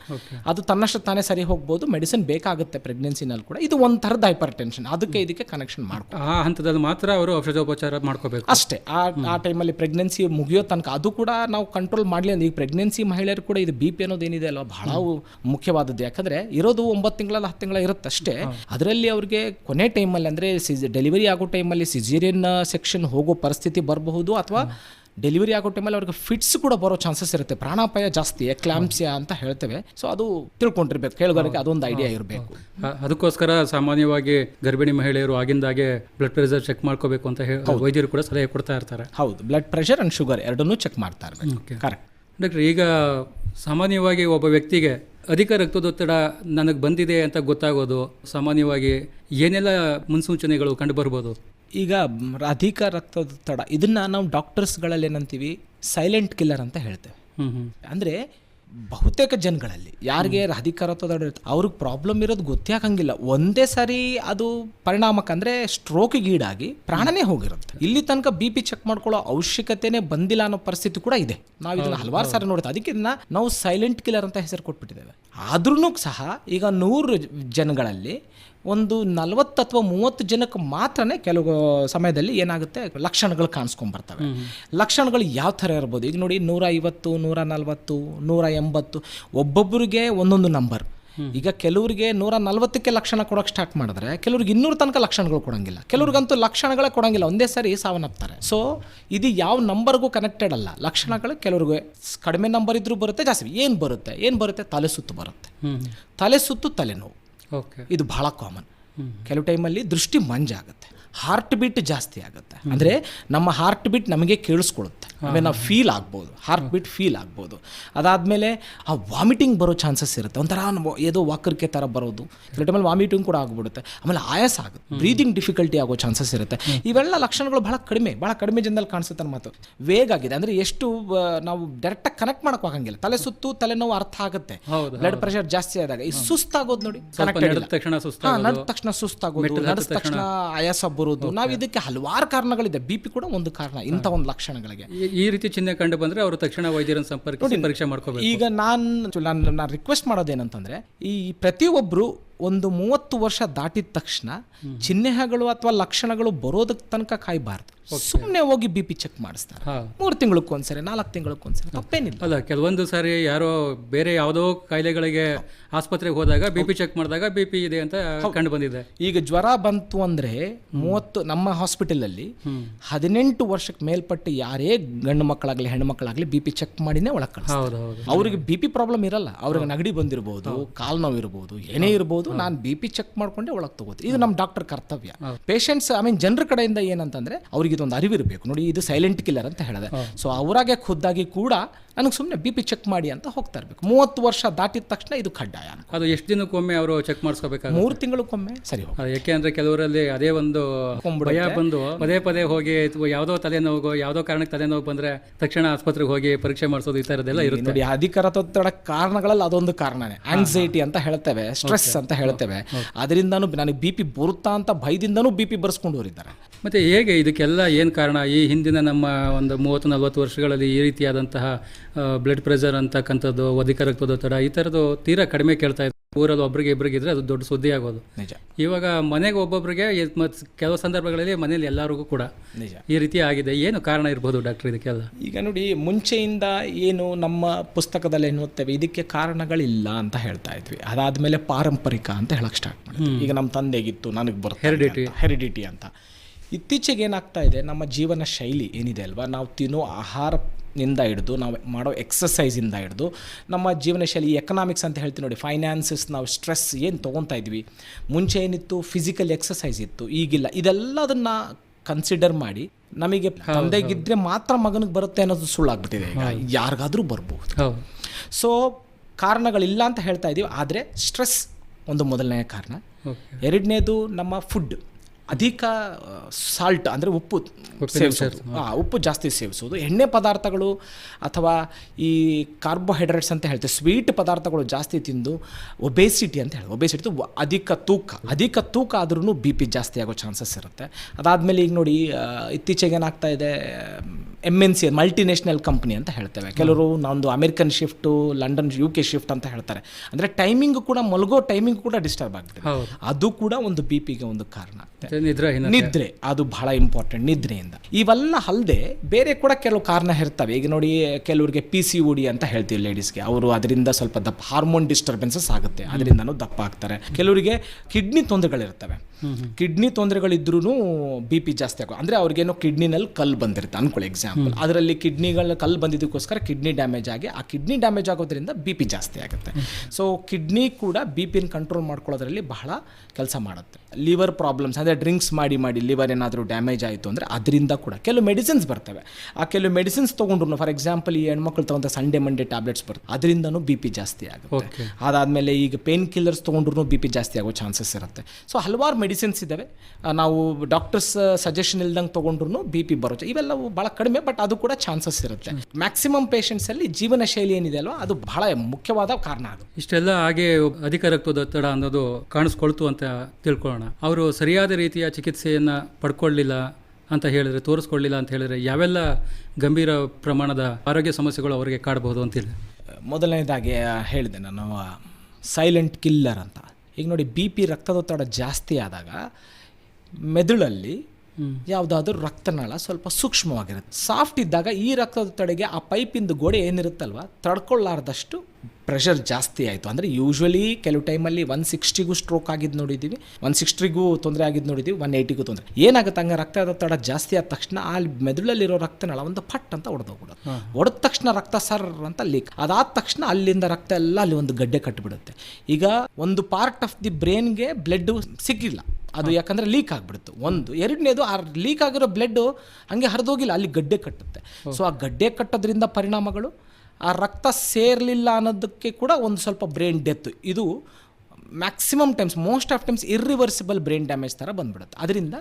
Speaker 3: ಅದು ತನ್ನಷ್ಟು ತಾನೇ ಸರಿ ಹೋಗ್ಬೋದು. ಮೆಡಿಸಿನ್ ಬೇಕಾಗುತ್ತೆ ಪ್ರೆಗ್ನೆನ್ಸಿನಲ್ಲಿ ಕೂಡ. ಇದು ಒಂದು ಥರದ ಹೈಪರ್ ಟೆನ್ಷನ್ ಅದಕ್ಕೆ ಇದಕ್ಕೆ ಕನೆಕ್ಷನ್ ಮಾಡ್ಕೊ.
Speaker 2: ಆ ಹಂತದಲ್ಲಿ ಮಾತ್ರ ಅವರು ಔಷಧೋಪಚಾರ ಮಾಡ್ಕೋಬೇಕು.
Speaker 3: ಅಷ್ಟೇ. ಆ ಆ ಟೈಮಲ್ಲಿ ಪ್ರೆಗ್ನೆನ್ಸಿ ಮುಗಿಯೋ ತನಕ ಅದು ಕೂಡ ನಾವು ಕಂಟ್ರೋಲ್ ಮಾಡಲಿ ಅಂದ್ರೆ ಈಗ ಪ್ರೆಗ್ನೆನ್ಸಿ ಮಹಿಳೆಯರು ಕೂಡ ಇದು ಬಿ ಪಿ ಅನ್ನೋದು ಏನಿದೆ ಅಲ್ವಾ? ಬಹಳ ಮುಖ್ಯವಾದದ್ದು. ಯಾಕಂದ್ರೆ ಇರೋದು ಒಂಬತ್ತು ತಿಂಗಳಲ್ಲಿ ಹತ್ತು ತಿಂಗಳ ಇರುತ್ತೆ ಅಷ್ಟೇ. ಅದರಲ್ಲಿ ಅವ್ರಿಗೆ ಕೊನೆ ಟೈಮಲ್ಲಿ ಅಂದರೆ ಸಿಜ್ ಡೆಲಿವರಿ ಆಗೋ ಟೈಮಲ್ಲಿ ಸಿಜೇರಿಯನ್ ಸೆಕ್ಷನ್ ಹೋಗೋ ಪರಿಸ್ಥಿತಿ ಬರಬಹುದು ಅಥವಾ ಡೆಲಿವರಿ ಆಗೋ ಟೈಮಲ್ಲಿ ಅವ್ರಿಗೆ ಫಿಟ್ಸ್ ಕೂಡ ಬರೋ ಚಾನ್ಸಸ್ ಇರುತ್ತೆ. ಪ್ರಾಣಾಪಾಯ ಜಾಸ್ತಿ ಎಕ್ಲಾಂಪ್ಸಿಯಾ ಅಂತ ಹೇಳ್ತೇವೆ. ಸೊ ಅದು ತಿಳ್ಕೊಂಡಿರ್ಬೇಕು ಕೇಳುಗರಿಗೆ ಅದೊಂದು ಐಡಿಯಾ ಇರಬೇಕು.
Speaker 2: ಅದಕ್ಕೋಸ್ಕರ ಸಾಮಾನ್ಯವಾಗಿ ಗರ್ಭಿಣಿ ಮಹಿಳೆಯರು ಆಗಿಂದಾಗೆ ಬ್ಲಡ್ ಪ್ರೆಷರ್ ಚೆಕ್ ಮಾಡ್ಕೋಬೇಕು ಅಂತ ಹೇಳಿ ವೈದ್ಯರು ಕೂಡ ಸಲಹೆ ಕೊಡ್ತಾ ಇರ್ತಾರೆ.
Speaker 3: ಹೌದು ಬ್ಲಡ್ ಪ್ರೆಷರ್ ಅಂಡ್ ಶುಗರ್ ಎರಡನ್ನೂ ಚೆಕ್ ಮಾಡ್ತಾ ಇರ್ಬೇಕು. ಕರೆಕ್ಟ್
Speaker 2: ಡಾಕ್ಟರ್ ಈಗ ಸಾಮಾನ್ಯವಾಗಿ ಒಬ್ಬ ವ್ಯಕ್ತಿಗೆ ಅಧಿಕ ರಕ್ತದೊತ್ತಡ ನನಗೆ ಬಂದಿದೆ ಅಂತ ಗೊತ್ತಾಗೋದು ಸಾಮಾನ್ಯವಾಗಿ ಏನೆಲ್ಲ ಮುನ್ಸೂಚನೆಗಳು ಕಂಡು ಬರ್ಬೋದು?
Speaker 3: ಈಗ ಅಧಿಕ ರಕ್ತದೊತ್ತಡ ಇದನ್ನ ನಾವು ಡಾಕ್ಟರ್ಸ್ಗಳಲ್ಲಿ ಏನಂತೀವಿ ಸೈಲೆಂಟ್ ಕಿಲ್ಲರ್ ಅಂತ ಹೇಳ್ತೇವೆ. ಅಂದ್ರೆ ಬಹುತೇಕ ಜನಗಳಲ್ಲಿ ಯಾರಿಗೆ ಅಧಿಕ ರಕ್ತದೊತ್ತಡ ಇರುತ್ತೆ ಅವ್ರಿಗೆ ಪ್ರಾಬ್ಲಮ್ ಇರೋದು ಗೊತ್ತೇ ಆಗಂಗಿಲ್ಲ. ಒಂದೇ ಸಾರಿ ಅದು ಪರಿಣಾಮಕ್ಕೆ ಅಂದರೆ ಸ್ಟ್ರೋಕಿಗೆ ಈಡಾಗಿ ಪ್ರಾಣನೇ ಹೋಗಿರುತ್ತೆ. ಇಲ್ಲಿ ತನಕ ಬಿ ಪಿ ಚೆಕ್ ಮಾಡ್ಕೊಳ್ಳೋ ಅವಶ್ಯಕತೆನೇ ಬಂದಿಲ್ಲ ಅನ್ನೋ ಪರಿಸ್ಥಿತಿ ಕೂಡ ಇದೆ. ನಾವು ಇದನ್ನ ಹಲವಾರು ಸಾರಿ ನೋಡುತ್ತೆ. ಅದಕ್ಕೆ ಇದನ್ನ ನಾವು ಸೈಲೆಂಟ್ ಕಿಲ್ಲರ್ ಅಂತ ಹೆಸರು ಕೊಟ್ಬಿಟ್ಟಿದ್ದೇವೆ. ಆದ್ರೂ ಸಹ ಈಗ ನೂರು ಜನಗಳಲ್ಲಿ ಒಂದು ನಲವತ್ತು ಅಥವಾ ಮೂವತ್ತು ಜನಕ್ಕೆ ಮಾತ್ರನೇ ಕೆಲವು ಸಮಯದಲ್ಲಿ ಏನಾಗುತ್ತೆ? ಲಕ್ಷಣಗಳು ಕಾಣಿಸ್ಕೊಂಡ್ ಬರ್ತವೆ ಲಕ್ಷಣಗಳು ಯಾವ ಥರ ಇರ್ಬೋದು? ಈಗ ನೋಡಿ ನೂರ ಐವತ್ತು ನೂರ ನಲವತ್ತು ನೂರ ಎಂಬತ್ತು ಒಬ್ಬೊಬ್ಬರಿಗೆ ಒಂದೊಂದು ನಂಬರ್. ಈಗ ಕೆಲವರಿಗೆ ನೂರ ನಲವತ್ತಕ್ಕೆ ಲಕ್ಷಣ ಕೊಡೋಕೆ ಸ್ಟಾರ್ಟ್ ಮಾಡಿದ್ರೆ ಕೆಲವ್ರಿಗೆ ಇನ್ನೂರು ತನಕ ಲಕ್ಷಣಗಳು ಕೊಡಂಗಿಲ್ಲ. ಕೆಲವ್ರಿಗಂತೂ ಲಕ್ಷಣಗಳೇ ಕೊಡಂಗಿಲ್ಲ. ಒಂದೇ ಸಾರಿ ಸಾವನ್ನಪ್ತಾರೆ. ಸೊ ಇದು ಯಾವ ನಂಬರ್ಗೂ ಕನೆಕ್ಟೆಡ್ ಅಲ್ಲ. ಲಕ್ಷಣಗಳು ಕೆಲವ್ರಿಗೆ ಕಡಿಮೆ ನಂಬರ್ ಇದ್ರೂ ಬರುತ್ತೆ ಜಾಸ್ತಿ. ಏನು ಬರುತ್ತೆ? ಏನು ಬರುತ್ತೆ? ತಲೆ ಸುತ್ತು ಬರುತ್ತೆ. ತಲೆ ಸುತ್ತು ತಲೆನೋವು.
Speaker 2: ಓಕೆ
Speaker 3: ಇದು ಬಹಳ ಕಾಮನ್ ಕೆಲವು ಟೈಮಲ್ಲಿ ದೃಷ್ಟಿ ಮಂಜಾಗುತ್ತೆ. ಹಾರ್ಟ್ ಬೀಟ್ ಜಾಸ್ತಿ ಆಗುತ್ತೆ. ಅಂದರೆ ನಮ್ಮ ಹಾರ್ಟ್ ಬೀಟ್ ನಮಗೆ ಕೇಳಿಸ್ಕೊಳ್ಳುತ್ತೆ ಆಮೇಲೆ ನಾವು ಫೀಲ್ ಆಗ್ಬೋದು. ಹಾರ್ಟ್ ಬೀಟ್ ಫೀಲ್ ಆಗ್ಬೋದು. ಅದಾದಮೇಲೆ ಆ ವಾಮಿಟಿಂಗ್ ಬರೋ ಚಾನ್ಸಸ್ ಇರುತ್ತೆ. ಒಂಥರ ಏದೋ ವಾಕರ್ಕೆ ಥರ ಬರೋದು. ಕೆಲವು ಟೈಮಲ್ಲಿ ವಾಮಿಟಿಂಗ್ ಕೂಡ ಆಗ್ಬಿಡುತ್ತೆ. ಆಮೇಲೆ ಆಯಾಸ ಆಗುತ್ತೆ. ಬ್ರೀದಿಂಗ್ ಡಿಫಿಕಲ್ಟಿ ಆಗೋ ಚಾನ್ಸಸ್ ಇರುತ್ತೆ. ಇವೆಲ್ಲ ಲಕ್ಷಣಗಳು ಬಹಳ ಕಡಿಮೆ. ಭಾಳ ಕಡಿಮೆ ಜನದಲ್ಲಿ ಕಾಣಿಸುತ್ತೆ ಅನ್ನೋ ಮಾತು. ವೇಗ ಆಗಿದೆ. ಅಂದರೆ ಎಷ್ಟು ನಾವು ಡೈರೆಕ್ಟಾಗಿ ಕನೆಕ್ಟ್ ಮಾಡೋಕ್ಕಾಗಂಗಿಲ್ಲ ತಲೆ ಸುತ್ತು ತಲೆನೋವು ಅರ್ಥ ಆಗುತ್ತೆ. ಬ್ಲಡ್ ಪ್ರೆಷರ್ ಜಾಸ್ತಿ ಆದಾಗ. ಈ ಸುಸ್ತಾಗೋದು ನೋಡಿ.
Speaker 2: ತಕ್ಷಣ
Speaker 3: ನಡೆದ ತಕ್ಷಣ ಸುಸ್ತಾಗೋದು. ನಡೆದ ತಕ್ಷಣ. ಆಯಾಸ ಬರೋದು. ನಾವು ಇದಕ್ಕೆ ಹಲವಾರು ಕಾರಣಗಳಿದೆ. ಬಿ ಪಿ ಕೂಡ ಒಂದು ಕಾರಣ ಇಂಥ ಒಂದು ಲಕ್ಷಣಗಳಿಗೆ.
Speaker 2: ಈ- ರೀತಿ ಚಿಹ್ನೆ ಕಂಡು ಬಂದ್ರೆ ಅವರು ತಕ್ಷಣ ವೈದ್ಯರನ್ನು ಸಂಪರ್ಕಿಸಿ ಪರೀಕ್ಷೆ ಮಾಡ್ಕೋಬೇಕು.
Speaker 3: ಈಗ ನಾನು ನಾನು ನಾನು ರಿಕ್ವೆಸ್ಟ್ ಮಾಡೋದೇನಂತಂದ್ರೆ ಈ ಪ್ರತಿಯೊಬ್ಬರು ಒಂದು ಮೂವತ್ತು ವರ್ಷ ದಾಟಿದ ತಕ್ಷಣ ಚಿಹ್ನೆಗಳು ಅಥವಾ ಲಕ್ಷಣಗಳು ಬರೋದಕ್ಕೆ ತನಕ ಕಾಯಬಾರ್ದು. ಸುಮ್ಮನೆ ಹೋಗಿ ಬಿ ಪಿ ಚೆಕ್ ಮಾಡಿಸ್ತಾರೆ.
Speaker 2: ಮೂರು
Speaker 3: ಮೂರು ತಿಂಗಳಕ್ಕೊಂದ್ಸರಿ ನಾಲ್ಕು ತಿಂಗಳಕ್ಕೊಂದ್ಸರಿ ತಪ್ಪೇನಿಲ್ಲ.
Speaker 2: ಅಲ್ಲ ಕೆಲವೊಂದು ಸಾರಿ ಯಾರೋ ಬೇರೆ ಯಾವುದೋ ಕಾಯಿಲೆಗಳಿಗೆ ಆಸ್ಪತ್ರೆಗೆ ಹೋದಾಗ ಬಿ ಪಿ ಚೆಕ್ ಮಾಡಿದಾಗ ಬಿ ಪಿ ಇದೆ ಅಂತ ಕಂಡು ಬಂದಿದೆ.
Speaker 3: ಈಗ ಜ್ವರ ಬಂತು ಅಂದ್ರೆ ಮೂವತ್ತು ನಮ್ಮ ಹಾಸ್ಪಿಟಲಲ್ಲಿ ಹದಿನೆಂಟು ವರ್ಷಕ್ಕೆ ಮೇಲ್ಪಟ್ಟು ಯಾರೇ ಗಂಡು ಮಕ್ಕಳಾಗಲಿ ಹೆಣ್ಣು ಮಕ್ಕಳಾಗಲಿ ಬಿ ಪಿ ಚೆಕ್ ಮಾಡಿನೇ ಒಳಗೆ
Speaker 2: ಹೌದು
Speaker 3: ಅವ್ರಿಗೆ ಬಿ ಪಿ ಪ್ರಾಬ್ಲಮ್ ಇರಲ್ಲ. ಅವ್ರಿಗೆ ನಗಡಿ ಬಂದಿರಬಹುದು ಕಾಲು ನೋವು ಇರಬಹುದು ಏನೇ ಇರ್ಬೋದು ನಾನು ಬಿ ಪಿ ಚೆಕ್ ಮಾಡ್ಕೊಂಡೆ ಒಳಗೆ ತಗೋತೀನಿ ಇದು ನಮ್ಮ ಡಾಕ್ಟರ್ ಕರ್ತವ್ಯ. ಪೇಷಂಟ್ಸ್ ಐ ಮೀನ್ ಜನರ ಕಡೆಯಿಂದ ಏನಂತಂದ್ರೆ ಅವ್ರಿಗೆ ಇದೊಂದು ಅರಿವಿರಬೇಕು. ನೋಡಿ ಇದು ಸೈಲೆಂಟ್ ಕಿಲ್ಲರ್ ಅಂತ ಹೇಳಿದೆ. ಸೊ ಅವರಾಗೆ ಖುದ್ದಾಗಿ ಕೂಡ ನನಗೆ ಸುಮ್ಮನೆ ಬಿ ಪಿ ಚೆಕ್ ಮಾಡಿ ಅಂತ ಹೋಗ್ತಾ ಇರಬೇಕು. ಮೂವತ್ತು ವರ್ಷ ದಾಟಿದ ತಕ್ಷಣ ಇದು ಕಡ್ಡಾಯ
Speaker 2: ಅದು ಎಷ್ಟು ದಿನಕ್ಕೊಮ್ಮೆ ಅವರು ಚೆಕ್ ಮಾಡಿಸ್ಕೋಬೇಕು
Speaker 3: ಮೂರು ತಿಂಗಳಕ್ಕೊಮ್ಮೆ ಸರಿ
Speaker 2: ಯಾಕೆ ಅಂದ್ರೆ ಕೆಲವರಲ್ಲಿ ಅದೇ ಒಂದು ಭಯ ಬಂದು ಪದೇ ಪದೇ ಹೋಗಿ ಅಥವಾ ಯಾವುದೋ ತಲೆನೋವು ಯಾವುದೋ ಕಾರಣಕ್ಕೆ ತಲೆನೋವು ಬಂದ್ರೆ ತಕ್ಷಣ ಆಸ್ಪತ್ರೆಗೆ ಹೋಗಿ ಪರೀಕ್ಷೆ ಮಾಡಿಸೋದು ಈ ತರದೆಲ್ಲ ಇರುತ್ತೆ.
Speaker 3: ನೋಡಿ ಅಧಿಕಾರ ಕಾರಣಗಳಲ್ಲಿ ಅದೊಂದು ಕಾರಣನೇ. ಆಂಗ್ಸೈಟಿ ಅಂತ ಹೇಳ್ತೇವೆ ಸ್ಟ್ರೆಸ್ ಅಂತ ಹೇಳ್ತೇವೆ. ಅದರಿಂದನೂ ನನಗೆ ಬಿ ಪಿ ಬರುತ್ತಾ ಅಂತ ಭಯದಿಂದನೂ ಬಿ ಪಿ ಬರ್ಸ್ಕೊಂಡು ಹೋಗಿದ್ದಾರೆ
Speaker 2: ಮತ್ತೆ ಹೇಗೆ ಇದಕ್ಕೆಲ್ಲ ಏನು ಕಾರಣ? ಈ ಹಿಂದಿನ ನಮ್ಮ ಒಂದು ಮೂವತ್ತು ನಲವತ್ತು ವರ್ಷಗಳಲ್ಲಿ ಈ ರೀತಿಯಾದಂತಹ ಬ್ಲಡ್ ಪ್ರೆಷರ್ ಅಂತಕ್ಕಂಥದ್ದು ಅಧಿಕ ರಕ್ತದೊತ್ತಡ ಈ ಥರದ್ದು ತೀರಾ ಕಡಿಮೆ ಕೇಳ್ತಾ ಇತ್ತು ಊರಲ್ಲಿ ಒಬ್ರಿಗೆ ಇಬ್ಬರಿಗೆ ಇದ್ರೆ ಅದು ದೊಡ್ಡ ಸುದ್ದಿ ಆಗೋದು.
Speaker 3: ನಿಜ.
Speaker 2: ಇವಾಗ ಮನೆಗೆ ಒಬ್ಬೊಬ್ಬರಿಗೆ ಮತ್ತು ಕೆಲವು ಸಂದರ್ಭಗಳಲ್ಲಿ ಮನೇಲಿ ಎಲ್ಲರಿಗೂ ಕೂಡ
Speaker 3: ನಿಜ.
Speaker 2: ಈ ರೀತಿ ಆಗಿದೆ. ಏನು ಕಾರಣ ಇರ್ಬೋದು ಡಾಕ್ಟರ್ ಇದಕ್ಕೆಲ್ಲ?
Speaker 3: ಈಗ ನೋಡಿ ಮುಂಚೆಯಿಂದ ಏನು ನಮ್ಮ ಪುಸ್ತಕದಲ್ಲಿ ನೋಡ್ತೇವೆ ಇದಕ್ಕೆ ಕಾರಣಗಳಿಲ್ಲ ಅಂತ ಹೇಳ್ತಾ ಇದ್ವಿ. ಅದಾದ್ಮೇಲೆ ಪಾರಂಪರಿಕ ಅಂತ ಹೇಳಕ್ ಸ್ಟಾರ್ಟ್ ಮಾಡಿದ್ವಿ. ಈಗ ನಮ್ಮ ತಂದೆಗಿತ್ತು ನನಗೆ ಬರುತ್ತೆ
Speaker 2: ಹೆರಿಡಿಟಿ
Speaker 3: ಹೆರಿಡಿಟಿ ಅಂತ. ಇತ್ತೀಚೆಗೆ ಏನಾಗ್ತಾ ಇದೆ ನಮ್ಮ ಜೀವನ ಶೈಲಿ ಏನಿದೆ ಅಲ್ವಾ? ನಾವು ತಿನ್ನೋ ಆಹಾರನಿಂದ ಹಿಡಿದು ನಾವು ಮಾಡೋ ಎಕ್ಸಸೈಸಿಂದ ಹಿಡಿದು ನಮ್ಮ ಜೀವನ ಶೈಲಿ ಎಕನಾಮಿಕ್ಸ್ ಅಂತ ಹೇಳ್ತೀವಿ ನೋಡಿ ಫೈನಾನ್ಸಸ್ ನಾವು ಸ್ಟ್ರೆಸ್ ಏನು ತೊಗೊತಾ ಇದ್ವಿ? ಮುಂಚೆ ಏನಿತ್ತು? ಫಿಸಿಕಲ್ ಎಕ್ಸಸೈಸ್ ಇತ್ತು ಈಗಿಲ್ಲ. ಇದೆಲ್ಲದನ್ನ ಕನ್ಸಿಡರ್ ಮಾಡಿ ನಮಗೆ ತಂದೆಗಿದ್ರೆ ಮಾತ್ರ ಮಗನಿಗೆ ಬರುತ್ತೆ ಅನ್ನೋದು ಸುಳ್ಳಾಗ್ಬಿಟ್ಟಿದೆ ಯಾರಿಗಾದ್ರೂ ಬರ್ಬೋದು. ಸೊ ಕಾರಣಗಳಿಲ್ಲ ಅಂತ ಹೇಳ್ತಾ ಇದ್ದೀವಿ ಆದರೆ ಸ್ಟ್ರೆಸ್ ಒಂದು ಮೊದಲನೇ ಕಾರಣ. ಎರಡನೇದು ನಮ್ಮ ಫುಡ್ ಅಧಿಕ ಸಾಲ್ಟ್ ಅಂದರೆ ಉಪ್ಪು ಸೇವಿಸೋದು. ಹಾಂ ಉಪ್ಪು ಜಾಸ್ತಿ ಸೇವಿಸೋದು. ಎಣ್ಣೆ ಪದಾರ್ಥಗಳು ಅಥವಾ ಈ ಕಾರ್ಬೋಹೈಡ್ರೇಟ್ಸ್ ಅಂತ ಹೇಳ್ತೇವೆ ಸ್ವೀಟ್ ಪದಾರ್ಥಗಳು ಜಾಸ್ತಿ ತಿಂದು ಒಬೇಸಿಟಿ ಅಂತ ಹೇಳಿ ಒಬೇಸಿಟಿ ಅಧಿಕ ತೂಕ. ಅಧಿಕ ತೂಕ ಆದ್ರೂ ಬಿ ಪಿ ಜಾಸ್ತಿ ಆಗೋ ಚಾನ್ಸಸ್ ಇರುತ್ತೆ. ಅದಾದಮೇಲೆ ಈಗ ನೋಡಿ ಇತ್ತೀಚೆಗೆ ಏನಾಗ್ತಾ ಇದೆ M N C multinational company ಅಂತ ಹೇಳ್ತೇವೆ. ಕೆಲವರು ನಮ್ಮದು American shift London U K shift ಅಂತ ಹೇಳ್ತಾರೆ. ಅಂದರೆ ಟೈಮಿಂಗ್ ಕೂಡ ಮಲಗೋ ಟೈಮಿಂಗ್ ಕೂಡ ಡಿಸ್ಟರ್ಬ್ ಆಗ್ತದೆ. ಅದು ಕೂಡ ಒಂದು ಬಿ ಪಿಗೆ ಒಂದು ಕಾರಣ.
Speaker 2: ಮತ್ತೆ
Speaker 3: ನಿದ್ರೆ ಅದು ಬಹಳ ಇಂಪಾರ್ಟೆಂಟ್ ನಿದ್ರೆಯಿಂದ. ಇವೆಲ್ಲ ಅಲ್ಲದೆ ಬೇರೆ ಕೂಡ ಕೆಲವು ಕಾರಣ ಇರ್ತವೆ. ಈಗ ನೋಡಿ ಕೆಲವರಿಗೆ ಪಿ ಸಿ ಡಿ ಅಂತ ಹೇಳ್ತೀವಿ ಲೇಡೀಸ್ಗೆ ಅವರು ಅದರಿಂದ ಸ್ವಲ್ಪ ದಪ್ಪ ಹಾರ್ಮೋನ್ ಡಿಸ್ಟರ್ಬೆನ್ಸಸ್ ಆಗುತ್ತೆ. ಅದರಿಂದನೂ ದಪ್ಪ ಆಗ್ತಾರೆ. ಕೆಲವರಿಗೆ ಕಿಡ್ನಿ ತೊಂದರೆಗಳಿರ್ತವೆ. ಕಿಡ್ನಿ ತೊಂದರೆಗಳಿದ್ರೂ ಬಿ ಪಿ ಜಾಸ್ತಿ ಆಗೋ ಅಂದರೆ ಅವ್ರಿಗೇನೋ ಕಿಡ್ನಿನಲ್ಲಿ ಕಲ್ಲು ಬಂದಿರುತ್ತೆ ಅನ್ಕೊಳ್ಳಿ ಎಕ್ಸಾಂಪಲ್ ಅದರಲ್ಲಿ ಕಿಡ್ನಿಗಳ ಕಲ್ಲು ಬಂದಿದ್ದಕ್ಕೋಸ್ಕರ ಕಿಡ್ನಿ ಡ್ಯಾಮೇಜ್ ಆಗಿ ಆ ಕಿಡ್ನಿ ಡ್ಯಾಮೇಜ್ ಆಗೋದ್ರಿಂದ ಬಿ ಪಿ ಜಾಸ್ತಿ ಆಗುತ್ತೆ. ಸೊ ಕಿಡ್ನಿ ಕೂಡ ಬಿ ಪಿನ ಕಂಟ್ರೋಲ್ ಮಾಡ್ಕೊಳ್ಳೋದ್ರಲ್ಲಿ ಬಹಳ ಕೆಲಸ ಮಾಡುತ್ತೆ. ಲಿವರ್ ಪ್ರಾಬ್ಲಮ್ಸ್ ಅಂದರೆ ಡ್ರಿಂಕ್ಸ್ ಮಾಡಿ ಮಾಡಿ ಲಿವರ್ ಏನಾದರೂ ಡ್ಯಾಮೇಜ್ ಆಯಿತು ಅಂದರೆ ಅದರಿಂದ ಕೂಡ ಕೆಲವು ಮೆಡಿಸಿನ್ಸ್ ಬರ್ತವೆ. ಆ ಕೆಲವು ಮೆಡಿಸಿನ್ಸ್ ತೊಗೊಂಡ್ರು ಫಾರ್ ಎಕ್ಸಾಂಪಲ್ ಈ ಹೆಣ್ಮಕ್ಳು ತಗೊಂತ ಸಂಡೇ ಮಂಡೇ ಟ್ಯಾಬ್ಲೆಟ್ಸ್ ಬರ್ತವೆ ಅದರಿಂದನೂ ಬಿ ಪಿ ಜಾಸ್ತಿ ಆಗುತ್ತೆ. ಅದಾದಮೇಲೆ ಈಗ ಪೇನ್ ಕಿಲ್ಲರ್ಸ್ ತೊಗೊಂಡ್ರು ಬಿ ಪಿ ಜಾಸ್ತಿ ಆಗೋ ಚಾನ್ಸಸ್ ಇರುತ್ತೆ. ಸೊ ಹಲವಾರು ಮೆಡಿಸಿನ್ಸ್ ಇದ್ದಾವೆ ನಾವು ಡಾಕ್ಟರ್ಸ್ ಸಜೆಷನ್ ಇಲ್ದಂಗೆ ತೊಗೊಂಡ್ರು ಬಿ ಪಿ ಬರೋ ಇವೆಲ್ಲವೂ ಭಾಳ ಕಡಿಮೆ ಬಟ್ ಅದು ಕೂಡ ಚಾನ್ಸಸ್ ಇರುತ್ತೆ. ಮ್ಯಾಕ್ಸಿಮಮ್ ಪೇಷಂಟ್ಸಲ್ಲಿ ಜೀವನ ಶೈಲಿ ಏನಿದೆ ಅಲ್ವಾ ಅದು ಬಹಳ ಮುಖ್ಯವಾದ ಕಾರಣ ಅದು.
Speaker 2: ಇಷ್ಟೆಲ್ಲ ಹಾಗೆ ಅಧಿಕ ರಕ್ತದೊತ್ತಡ ಅನ್ನೋದು ಕಾಣಿಸ್ಕೊಳ್ತು ಅಂತ ತಿಳ್ಕೊಳ್ಳೋಣ. ಅವರು ಸರಿಯಾದ ರೀತಿಯ ಚಿಕಿತ್ಸೆಯನ್ನು ಪಡ್ಕೊಳ್ಳಿಲ್ಲ ಅಂತ ಹೇಳಿದ್ರೆ ತೋರಿಸ್ಕೊಳ್ಳಿಲ್ಲ ಅಂತ ಹೇಳಿದ್ರೆ ಯಾವೆಲ್ಲ ಗಂಭೀರ ಪ್ರಮಾಣದ ಆರೋಗ್ಯ ಸಮಸ್ಯೆಗಳು ಅವರಿಗೆ ಕಾಡಬಹುದು ಹೇಳಿ
Speaker 3: ಮೊದಲನೇದಾಗಿ ಹೇಳಿದೆ ನಾನು ಸೈಲೆಂಟ್ ಕಿಲ್ಲರ್ ಅಂತ. ಈಗ ನೋಡಿ ಬಿ ಪಿ ರಕ್ತದೊತ್ತಡ ಜಾಸ್ತಿ ಆದಾಗ ಮೆದುಳಲ್ಲಿ ಯಾವುದಾದ್ರೂ ರಕ್ತನಾಳ ಸ್ವಲ್ಪ ಸೂಕ್ಷ್ಮವಾಗಿರುತ್ತೆ. ಸಾಫ್ಟ್ ಇದ್ದಾಗ ಈ ರಕ್ತದೊತ್ತಡೆಗೆ ಆ ಪೈಪಿಂದ ಗೋಡೆ ಏನಿರುತ್ತಲ್ವ ತಡ್ಕೊಳ್ಳಾರ್ದಷ್ಟು ಪ್ರೆಷರ್ ಜಾಸ್ತಿ ಆಯಿತು. ಅಂದರೆ ಯೂಶ್ವಲಿ ಕೆಲವು ಟೈಮಲ್ಲಿ ಒನ್ ಸಿಕ್ಸ್ಟಿಗೂ ಸ್ಟ್ರೋಕ್ ಆಗಿದ್ದು ನೋಡಿದ್ದೀವಿ ಒನ್ ಸಿಕ್ಸ್ಟಿಗೂ ತೊಂದರೆ ಆಗಿದ್ದು ನೋಡಿದ್ದೀವಿ ಒನ್ ಏಯ್ಟಿಗೂ ತೊಂದರೆ. ಏನಾಗುತ್ತೆ ಹಂಗೆ ರಕ್ತದೊತ್ತಡ ಜಾಸ್ತಿ ಆದ ತಕ್ಷಣ ಆ ಮೆದುಳಲ್ಲಿರೋ ರಕ್ತನಾಳ ಒಂದು ಪಟ್ ಅಂತ ಹೊಡೆದೋಗ್ಬಿಡುತ್ತೆ ಹೊಡೆದ ತಕ್ಷಣ ರಕ್ತ ಸರ್ ಅಂತ ಲೀಕ್ ಅದಾದ ತಕ್ಷಣ ಅಲ್ಲಿಂದ ರಕ್ತ ಎಲ್ಲ ಅಲ್ಲಿ ಒಂದು ಗಡ್ಡೆ ಕಟ್ಟಿಬಿಡುತ್ತೆ ಈಗ ಒಂದು ಪಾರ್ಟ್ ಆಫ್ ದಿ ಬ್ರೈನ್ಗೆ ಬ್ಲಡ್ ಸಿಕ್ಕಿಲ್ಲ ಅದು ಯಾಕಂದ್ರೆ ಲೀಕ್ ಆಗಿಬಿಡುತ್ತೆ. ಒಂದು ಎರಡನೇದು ಆ ಲೀಕ್ ಆಗಿರೋ ಬ್ಲಡ್ ಹಂಗೆ ಹರಿದೋಗಿಲ್ಲ ಅಲ್ಲಿ ಗಡ್ಡೆ ಕಟ್ಟುತ್ತೆ. ಸೊ ಆ ಗಡ್ಡೆ ಕಟ್ಟೋದ್ರಿಂದ ಪರಿಣಾಮಗಳು ಆ ರಕ್ತ ಸೇರಲಿಲ್ಲ ಅನ್ನೋದಕ್ಕೆ ಕೂಡ ಒಂದು ಸ್ವಲ್ಪ ಬ್ರೈನ್ ಡೆತ್. ಇದು maximum times, most of times irreversible brain damage ಥರ ಬಂದ್ಬಿಡುತ್ತೆ. ಅದರಿಂದ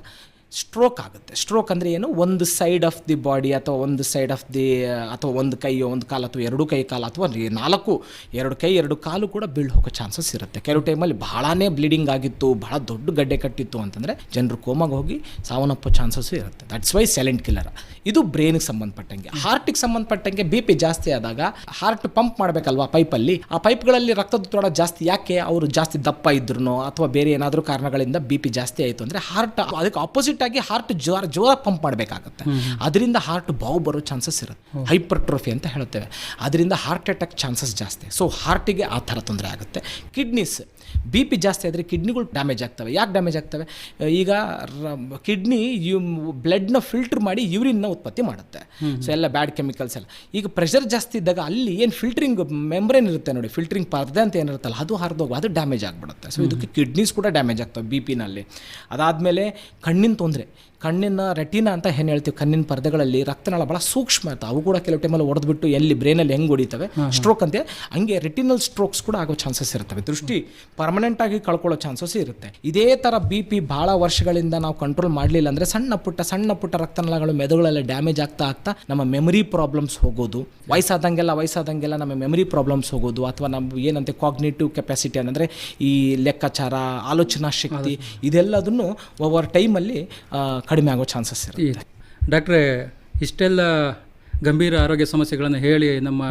Speaker 3: ಸ್ಟ್ರೋಕ್ ಆಗುತ್ತೆ. ಸ್ಟ್ರೋಕ್ ಅಂದರೆ ಏನು? ಒಂದು ಸೈಡ್ ಆಫ್ ದಿ ಬಾಡಿ ಅಥವಾ ಒಂದು ಸೈಡ್ ಆಫ್ ದಿ ಅಥವಾ ಒಂದು ಕೈಯೋ, ಒಂದು ಕಾಲು ಅಥವಾ ಎರಡು ಕೈ ಕಾಲು ಅಥವಾ ನಾಲ್ಕು, ಎರಡು ಕೈ, ಎರಡು ಕಾಲು ಕೂಡ ಬೀಳ್ ಹೋಗೋ ಚಾನ್ಸಸ್ ಇರುತ್ತೆ. ಕೆಲವು ಟೈಮಲ್ಲಿ ಭಾಳನೇ ಬ್ಲೀಡಿಂಗ್ ಆಗಿತ್ತು ಭಾಳ ದೊಡ್ಡ ಗಡ್ಡೆ ಕಟ್ಟಿತ್ತು ಅಂತಂದರೆ ಜನರು ಕೋಮಾಗೆ ಹೋಗಿ ಸಾವನ್ನಪ್ಪೋ ಚಾನ್ಸಸ್ಸು ಇರುತ್ತೆ. ದಟ್ಸ್ ವೈ ಸೈಲೆಂಟ್ ಕಿಲ್ಲರ್ ಇದು ಬ್ರೈನ್ಗೆ ಸಂಬಂಧಪಟ್ಟಂಗೆ. ಹಾರ್ಟಿಗೆ ಸಂಬಂಧಪಟ್ಟಂಗೆ ಬಿ ಪಿ ಜಾಸ್ತಿ ಆದಾಗ ಹಾರ್ಟ್ ಪಂಪ್ ಮಾಡಬೇಕಲ್ವಾ ಪೈಪಲ್ಲಿ ಆ ಪೈಪ್ಗಳಲ್ಲಿ ರಕ್ತದೊತ್ತಡ ಜಾಸ್ತಿ. ಯಾಕೆ? ಅವರು ಜಾಸ್ತಿ ದಪ್ಪ ಇದ್ರು ಅಥವಾ ಬೇರೆ ಏನಾದರೂ ಕಾರಣಗಳಿಂದ ಬಿ ಪಿ ಜಾಸ್ತಿ ಆಯಿತು ಅಂದರೆ ಹಾರ್ಟ್ ಅದಕ್ಕೆ ಆಪೋಸಿಟ್ ಆಗಿ ಹಾರ್ಟ್ ಜೋರ ಜೋರ ಪಂಪ್ ಮಾಡಬೇಕಾಗುತ್ತೆ. ಅದರಿಂದ ಹಾರ್ಟ್ ಬಾವು ಬರೋ ಚಾನ್ಸಸ್ ಇರುತ್ತೆ. ಹೈಪರ್ಟ್ರೋಫಿ ಅಂತ ಹೇಳುತ್ತೇವೆ. ಅದರಿಂದ ಹಾರ್ಟ್ ಅಟ್ಯಾಕ್ ಚಾನ್ಸಸ್ ಜಾಸ್ತಿ. ಸೊ ಹಾರ್ಟಿಗೆ ಆ ಥರ ತೊಂದರೆ ಆಗುತ್ತೆ. ಕಿಡ್ನೀಸ್ ಬಿ ಪಿ ಜಾಸ್ತಿ ಆದರೆ ಕಿಡ್ನಿಗಳು ಡ್ಯಾಮೇಜ್ ಆಗ್ತವೆ. ಯಾಕೆ ಡ್ಯಾಮೇಜ್ ಆಗ್ತವೆ? ಈಗ ಕಿಡ್ನಿ ಯು ಬ್ಲಡ್ನ ಫಿಲ್ಟರ್ ಮಾಡಿ ಯೂರಿನ್ನ ಉತ್ಪತ್ತಿ ಮಾಡುತ್ತೆ. ಸೊ ಎಲ್ಲ ಬ್ಯಾಡ್ ಕೆಮಿಕಲ್ಸ್ ಎಲ್ಲ. ಈಗ ಪ್ರೆಷರ್ ಜಾಸ್ತಿ ಇದ್ದಾಗ ಅಲ್ಲಿ ಏನು ಫಿಲ್ಟ್ರಿಂಗ್ ಮೆಂಬ್ರೇನ್ ಇರುತ್ತೆ ನೋಡಿ ಫಿಲ್ಟ್ರಿಂಗ್ ಪರ್ದೆ ಅಂತ ಏನಿರುತ್ತಲ್ಲ ಅದು ಹರಿದೋಗ ಅದು ಡ್ಯಾಮೇಜ್ ಆಗಿಬಿಡುತ್ತೆ. ಸೊ ಇದಕ್ಕೆ ಕಿಡ್ನೀಸ್ ಕೂಡ ಡ್ಯಾಮೇಜ್ ಆಗ್ತವೆ ಬಿ ಪಿನಲ್ಲಿ ಅದಾದಮೇಲೆ ಕಣ್ಣಿನ ತೊಂದರೆ. ಕಣ್ಣಿನ ರೆಟಿನಾ ಅಂತ ಏನು ಹೇಳ್ತೀವಿ. ಕಣ್ಣಿನ ಪರ್ದೆಗಳಲ್ಲಿ ರಕ್ತನಾಳ ಭಾಳ ಸೂಕ್ಷ್ಮ ಇರ್ತವೆ. ಅವು ಕೂಡ ಕೆಲವು ಟೈಮಲ್ಲಿ ಹೊಡೆದ್ಬಿಟ್ಟು ಎಲ್ಲಿ ಬ್ರೈನಲ್ಲಿ ಹೆಂಗೆ ಹೊಡಿತವೆ? ಸ್ಟ್ರೋಕ್ ಅಂತ. ಹಂಗೆ ರೆಟಿನಲ್ ಸ್ಟ್ರೋಕ್ಸ್ ಕೂಡ ಆಗೋ ಚಾನ್ಸಸ್ ಇರ್ತವೆ. ದೃಷ್ಟಿ ಪರ್ಮನೆಂಟ್ ಆಗಿ ಕಳ್ಕೊಳ್ಳೋ ಚಾನ್ಸಸ್ ಇರುತ್ತೆ. ಇದೇ ಥರ ಬಿ ಪಿ ಭಾಳ ವರ್ಷಗಳಿಂದ ನಾವು ಕಂಟ್ರೋಲ್ ಮಾಡಲಿಲ್ಲ ಅಂದರೆ ಸಣ್ಣ ಪುಟ್ಟ ಸಣ್ಣ ಪುಟ್ಟ ರಕ್ತನಾಳಗಳು ಮೆದುಗಳಲ್ಲಿ ಡ್ಯಾಮೇಜ್ ಆಗ್ತಾ ಆಗ್ತಾ ನಮ್ಮ ಮೆಮರಿ ಪ್ರಾಬ್ಲಮ್ಸ್ ಹೋಗೋದು. ವಯಸ್ಸಾದಂಗೆಲ್ಲ ವಯಸ್ಸಾದಂಗೆಲ್ಲ ನಮ್ಮ ಮೆಮರಿ ಪ್ರಾಬ್ಲಮ್ಸ್ ಹೋಗೋದು. ಅಥವಾ ನಮ್ಮ ಏನಂತೆ ಕಾಗ್ನೇಟಿವ್ ಕೆಪಾಸಿಟಿ ಅಂದರೆ ಈ ಲೆಕ್ಕಾಚಾರ ಆಲೋಚನಾ ಶಕ್ತಿ ಇದೆಲ್ಲದನ್ನು ಓವರ್ ಟೈಮಲ್ಲಿ ಕಡಿಮೆ ಆಗೋ ಚಾನ್ಸಸ್ ಇರುತ್ತೆ.
Speaker 2: ಡಾಕ್ಟ್ರೆ ಇಷ್ಟೆಲ್ಲ ಗಂಭೀರ ಆರೋಗ್ಯ ಸಮಸ್ಯೆಗಳನ್ನು ಹೇಳಿ ನಮ್ಮ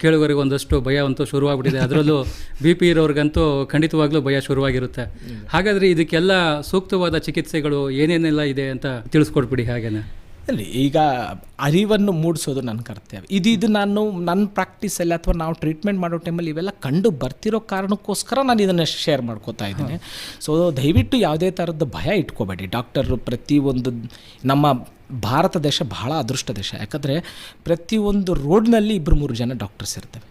Speaker 2: ಕೇಳುಗರಿಗೆ ಒಂದಷ್ಟು ಭಯ ಅಂತೂ ಶುರುವಾಗ್ಬಿಟ್ಟಿದೆ. ಅದರಲ್ಲೂ ಬಿ ಪಿ ಇರೋರಿಗಂತೂ ಖಂಡಿತವಾಗ್ಲೂ ಭಯ ಶುರುವಾಗಿರುತ್ತೆ. ಹಾಗಾದರೆ ಇದಕ್ಕೆಲ್ಲ ಸೂಕ್ತವಾದ ಚಿಕಿತ್ಸೆಗಳು ಏನೇನೆಲ್ಲ ಇದೆ ಅಂತ ತಿಳಿಸ್ಕೊಡ್ಬಿಡಿ ಹಾಗೇನೆ.
Speaker 3: ಅಲ್ಲಿ ಈಗ ಅರಿವನ್ನು ಮೂಡಿಸೋದು ನನ್ನ ಕರ್ತವ್ಯ. ಇದು ಇದು ನಾನು ನನ್ನ ಪ್ರಾಕ್ಟೀಸಲ್ಲಿ ಅಥವಾ ನಾವು ಟ್ರೀಟ್ಮೆಂಟ್ ಮಾಡೋ ಟೈಮಲ್ಲಿ ಇವೆಲ್ಲ ಕಂಡು ಬರ್ತಿರೋ ಕಾರಣಕ್ಕೋಸ್ಕರ ನಾನು ಇದನ್ನು ಶೇರ್ ಮಾಡ್ಕೋತಾ ಇದ್ದೀನಿ. ಸೊ ದಯವಿಟ್ಟು ಯಾವುದೇ ಥರದ ಭಯ ಇಟ್ಕೋಬೇಡಿ. ಡಾಕ್ಟರ್ ಪ್ರತಿಯೊಂದು ನಮ್ಮ ಭಾರತ ದೇಶ ಬಹಳ ಅದೃಷ್ಟ ದೇಶ. ಯಾಕಂದರೆ ಪ್ರತಿಯೊಂದು ರೋಡ್ನಲ್ಲಿ ಇಬ್ಬರು ಮೂರು ಜನ ಡಾಕ್ಟರ್ಸ್ ಇರ್ತವೆ.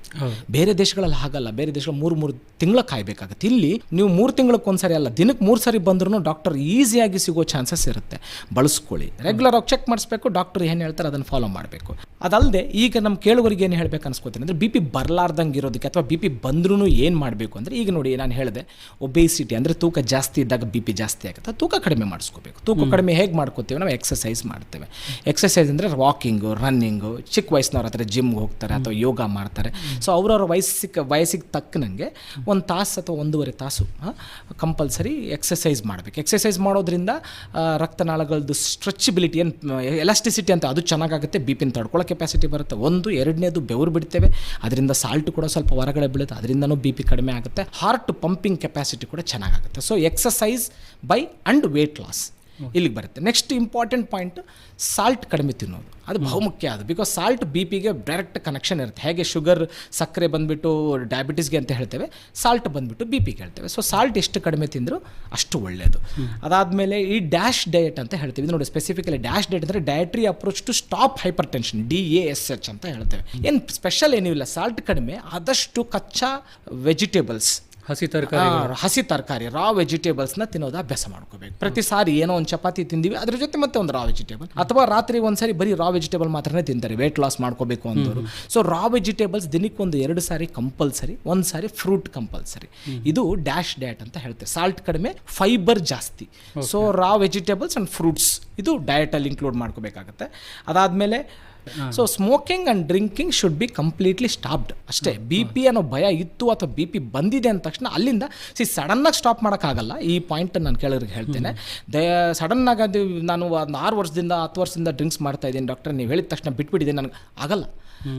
Speaker 3: ಬೇರೆ ದೇಶಗಳಲ್ಲಿ ಹಾಗಲ್ಲ. ಬೇರೆ ದೇಶಗಳು ಮೂರು ಮೂರು ತಿಂಗಳ ಕಾಯಬೇಕಾಗುತ್ತೆ. ಇಲ್ಲಿ ನೀವು ಮೂರು ತಿಂಗಳಕ್ಕೊಂದ್ಸರಿ ಅಲ್ಲ ದಿನಕ್ಕೆ ಮೂರು ಸರಿ ಬಂದ್ರೂ ಡಾಕ್ಟರ್ ಈಸಿಯಾಗಿ ಸಿಗೋ ಚಾನ್ಸಸ್ ಇರುತ್ತೆ. ಬಳಸ್ಕೊಳ್ಳಿ. ರೆಗ್ಯುಲರ್ ಆಗಿ ಚೆಕ್ ಮಾಡಿಸ್ಬೇಕು ಡಾಕ್ಟರ್ ಏನು ಹೇಳ್ತಾರೆ ಅದನ್ನು ಫಾಲೋ ಮಾಡಬೇಕು. ಅದಲ್ಲದೆ ಈಗ ನಮ್ಮ ಕೇಳುಗರಿಗೆ ಏನು ಹೇಳಬೇಕು ಅನ್ಸ್ಕೋತೀನಿ ಅಂದರೆ ಬಿ ಪಿ ಬರಲಾರ್ದಂಗೆ ಇರೋದಕ್ಕೆ ಅಥವಾ ಬಿ ಪಿ ಬಂದ್ರೂ ಏನು ಮಾಡಬೇಕು ಅಂದರೆ ಈಗ ನೋಡಿ ನಾನು ಹೇಳಿದೆ ಒಬೇಸಿಟಿ ಅಂದರೆ ತೂಕ ಜಾಸ್ತಿ ಇದ್ದಾಗ ಬಿ ಪಿ ಜಾಸ್ತಿ ಆಗುತ್ತೆ. ತೂಕ ಕಡಿಮೆ ಮಾಡಿಸ್ಕೋಬೇಕು. ತೂಕ ಕಡಿಮೆ ಹೇಗೆ ಮಾಡ್ಕೋತೀವಿ ನಾವು ಎಕ್ಸಸೈಸ್ ಮಾಡ್ತೇವೆ. ಎಕ್ಸಸೈಸ್ ಅಂದರೆ ವಾಕಿಂಗು ರನ್ನಿಂಗು ಚಿಕ್ಕ ವಯಸ್ಸಿನವ್ರ ಹತ್ರ ಜಿಮ್ಗೆ ಹೋಗ್ತಾರೆ ಅಥವಾ ಯೋಗ ಮಾಡ್ತಾರೆ. ಸೊ ಅವರವ್ರ ವಯಸ್ಸಿಗೆ ವಯಸ್ಸಿಗೆ ತಕ್ಕನಂಗೆ ಒಂದು ತಾಸು ಅಥವಾ ಒಂದೂವರೆ ತಾಸು ಕಂಪಲ್ಸರಿ ಎಕ್ಸಸೈಸ್ ಮಾಡಬೇಕು. ಎಕ್ಸಸೈಸ್ ಮಾಡೋದ್ರಿಂದ ರಕ್ತನಾಳಗಳದ್ದು ಸ್ಟ್ರೆಚಬಿಲಿಟಿ ಏನು ಎಲಾಸ್ಟಿಸಿಟಿ ಅಂತ ಅದು ಚೆನ್ನಾಗಾಗುತ್ತೆ. ಬಿ ಪಿನ ತಡ್ಕೊಳ್ಳೋ ಕೆಪಾಸಿಟಿ ಬರುತ್ತೆ. ಒಂದು ಎರಡನೇದು ಬೆವರು ಬಿಡ್ತೇವೆ. ಅದರಿಂದ ಸಾಲ್ಟ್ ಕೂಡ ಸ್ವಲ್ಪ ಹೊರಗಡೆ ಬೀಳುತ್ತೆ. ಅದರಿಂದನೂ ಬಿ ಪಿ ಕಡಿಮೆ ಆಗುತ್ತೆ. ಹಾರ್ಟ್ ಪಂಪಿಂಗ್ ಕೆಪಾಸಿಟಿ ಕೂಡ ಚೆನ್ನಾಗಾಗುತ್ತೆ. So exercise by and weight loss ಇಲ್ಲಿಗೆ ಬರುತ್ತೆ. ನೆಕ್ಸ್ಟ್ ಇಂಪಾರ್ಟೆಂಟ್ ಪಾಯಿಂಟ್ ಸಾಲ್ಟ್ ಕಡಿಮೆ ತಿನ್ನೋದು. ಅದು ಬಹುಮುಖ್ಯ ಅದು. ಬಿಕಾಸ್ ಸಾಲ್ಟ್ ಬಿ ಪಿಗೆ ಡೈರೆಕ್ಟ್ ಕನೆಕ್ಷನ್ ಇರುತ್ತೆ. ಹೇಗೆ ಶುಗರ್ ಸಕ್ಕರೆ ಬಂದುಬಿಟ್ಟು ಡಯಾಬಿಟೀಸ್ಗೆ ಅಂತ ಹೇಳ್ತೇವೆ ಸಾಲ್ಟ್ ಬಂದುಬಿಟ್ಟು ಬಿ ಪಿಗೆ ಹೇಳ್ತೇವೆ. ಸೊ ಸಾಲ್ಟ್ ಎಷ್ಟು ಕಡಿಮೆ ತಿಂದರೂ ಅಷ್ಟು ಒಳ್ಳೆಯದು ಅದಾದಮೇಲೆ ಈ ಡ್ಯಾಶ್ ಡಯಟ್ ಅಂತ ಹೇಳ್ತೀವಿ. ಇದು ನೋಡಿ ಸ್ಪೆಸಿಫಿಕಲಿ ಡ್ಯಾಶ್ ಡಯಟ್ ಅಂದರೆ dietary approach to stop hypertension D A S H ಅಂತ ಹೇಳ್ತೇವೆ. ಏನು ಸ್ಪೆಷಲ್ ಏನೂ ಇಲ್ಲ ಸಾಲ್ಟ್ ಕಡಿಮೆ ಆದಷ್ಟು ಕಚ್ಚಾ ವೆಜಿಟೇಬಲ್ಸ್
Speaker 2: ಹಸಿ ತರಕಾರಿ
Speaker 3: ಹಸಿ ತರಕಾರಿ ರಾ ವೆಜಿಟೇಬಲ್ಸ್ನ ತಿನ್ನೋದು ಅಭ್ಯಾಸ ಮಾಡ್ಕೋಬೇಕು. ಪ್ರತಿ ಸಾರಿ ಏನೋ ಒಂದು ಚಪಾತಿ ತಿಂದಿವಿ ಅದ್ರ ಜೊತೆ ಮತ್ತೆ ಒಂದು ರಾ ವೆಜಿಟೇಬಲ್ ಅಥವಾ ರಾತ್ರಿ ಒಂದ್ಸರಿ ಬರೀ ರಾ ವೆಜಿಟೇಬಲ್ ಮಾತ್ರನೇ ತಿಂತಾರೆ ವೇಟ್ ಲಾಸ್ ಮಾಡ್ಕೋಬೇಕು ಅಂತರು ಸೊ ರಾ ವೆಜಿಟೇಬಲ್ಸ್ ದಿನಕ್ಕೆ ಒಂದು ಎರಡು ಸಾರಿ ಕಂಪಲ್ಸರಿ ಒಂದು ಸಾರಿ ಫ್ರೂಟ್ ಕಂಪಲ್ಸರಿ ಇದು ಡ್ಯಾಶ್ ಡಯಟ್ ಅಂತ ಹೇಳ್ತಾರೆ. ಸಾಲ್ಟ್ ಕಡಿಮೆ ಫೈಬರ್ ಜಾಸ್ತಿ. So raw vegetables and fruits ಇದು ಡಯಟಲ್ಲಿ ಇನ್ಕ್ಲೂಡ್ ಮಾಡ್ಕೋಬೇಕಾಗತ್ತೆ. ಅದಾದಮೇಲೆ so smoking and drinking should be completely stopped ಅಷ್ಟೇ ಬಿ ಪಿ ಅನ್ನೋ ಭಯ ಇತ್ತು ಅಥವಾ ಬಿ ಪಿ ಬಂದಿದೆ ಅಂದ ತಕ್ಷಣ ಅಲ್ಲಿಂದ ಸಿ ಸಡನ್ನಾಗಿ ಸ್ಟಾಪ್ ಮಾಡೋಕ್ಕಾಗಲ್ಲ. ಈ ಪಾಯಿಂಟ್ ನಾನು ಕೇಳೋರಿಗೆ ಹೇಳ್ತೇನೆ. ದಯ ಸಡನ್ನಾಗಿ ಅದು ನಾನು ಒಂದು ಆರು ವರ್ಷದಿಂದ ಹತ್ತು ವರ್ಷದಿಂದ ಡ್ರಿಂಕ್ಸ್ ಮಾಡ್ತಾ ಇದ್ದೀನಿ ಡಾಕ್ಟರ್ ನೀವು ಹೇಳಿದ ತಕ್ಷಣ ಬಿಟ್ಬಿಟ್ಟಿದ್ದೀನಿ ನನಗೆ ಆಗಲ್ಲ.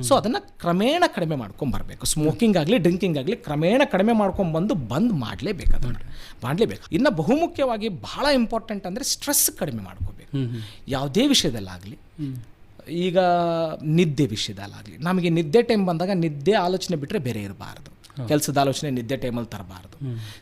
Speaker 3: ಸೊ ಅದನ್ನು ಕ್ರಮೇಣ ಕಡಿಮೆ ಮಾಡ್ಕೊಂಬರ್ಬೇಕು ಸ್ಮೋಕಿಂಗ್ ಆಗಲಿ ಡ್ರಿಂಕಿಂಗ್ ಆಗಲಿ ಕ್ರಮೇಣ ಕಡಿಮೆ ಮಾಡ್ಕೊಂಬಂದು ಬಂದ್ ಮಾಡಲೇಬೇಕು ಅದನ್ನು ಮಾಡಲೇಬೇಕು. ಇನ್ನು ಬಹುಮುಖ್ಯವಾಗಿ ಬಹಳ ಇಂಪಾರ್ಟೆಂಟ್ ಅಂದರೆ ಸ್ಟ್ರೆಸ್ ಕಡಿಮೆ ಮಾಡ್ಕೋಬೇಕು. ಯಾವುದೇ ವಿಷಯದಲ್ಲಾಗಲಿ. ಈಗ ನಿದ್ದೆ ವಿಷಯದಲ್ಲಾಗಲಿ. ನಮಗೆ ನಿದ್ದೆ ಟೈಮ್ ಬಂದಾಗ ನಿದ್ದೆ ಆಲೋಚನೆ ಬಿಟ್ಟರೆ ಬೇರೆ ಇರಬಾರ್ದು. ಕೆಲಸದ ಆಲೋಚನೆ ನಿದ್ದೆ ಟೈಮಲ್ಲಿ ತರಬಾರ್ದು.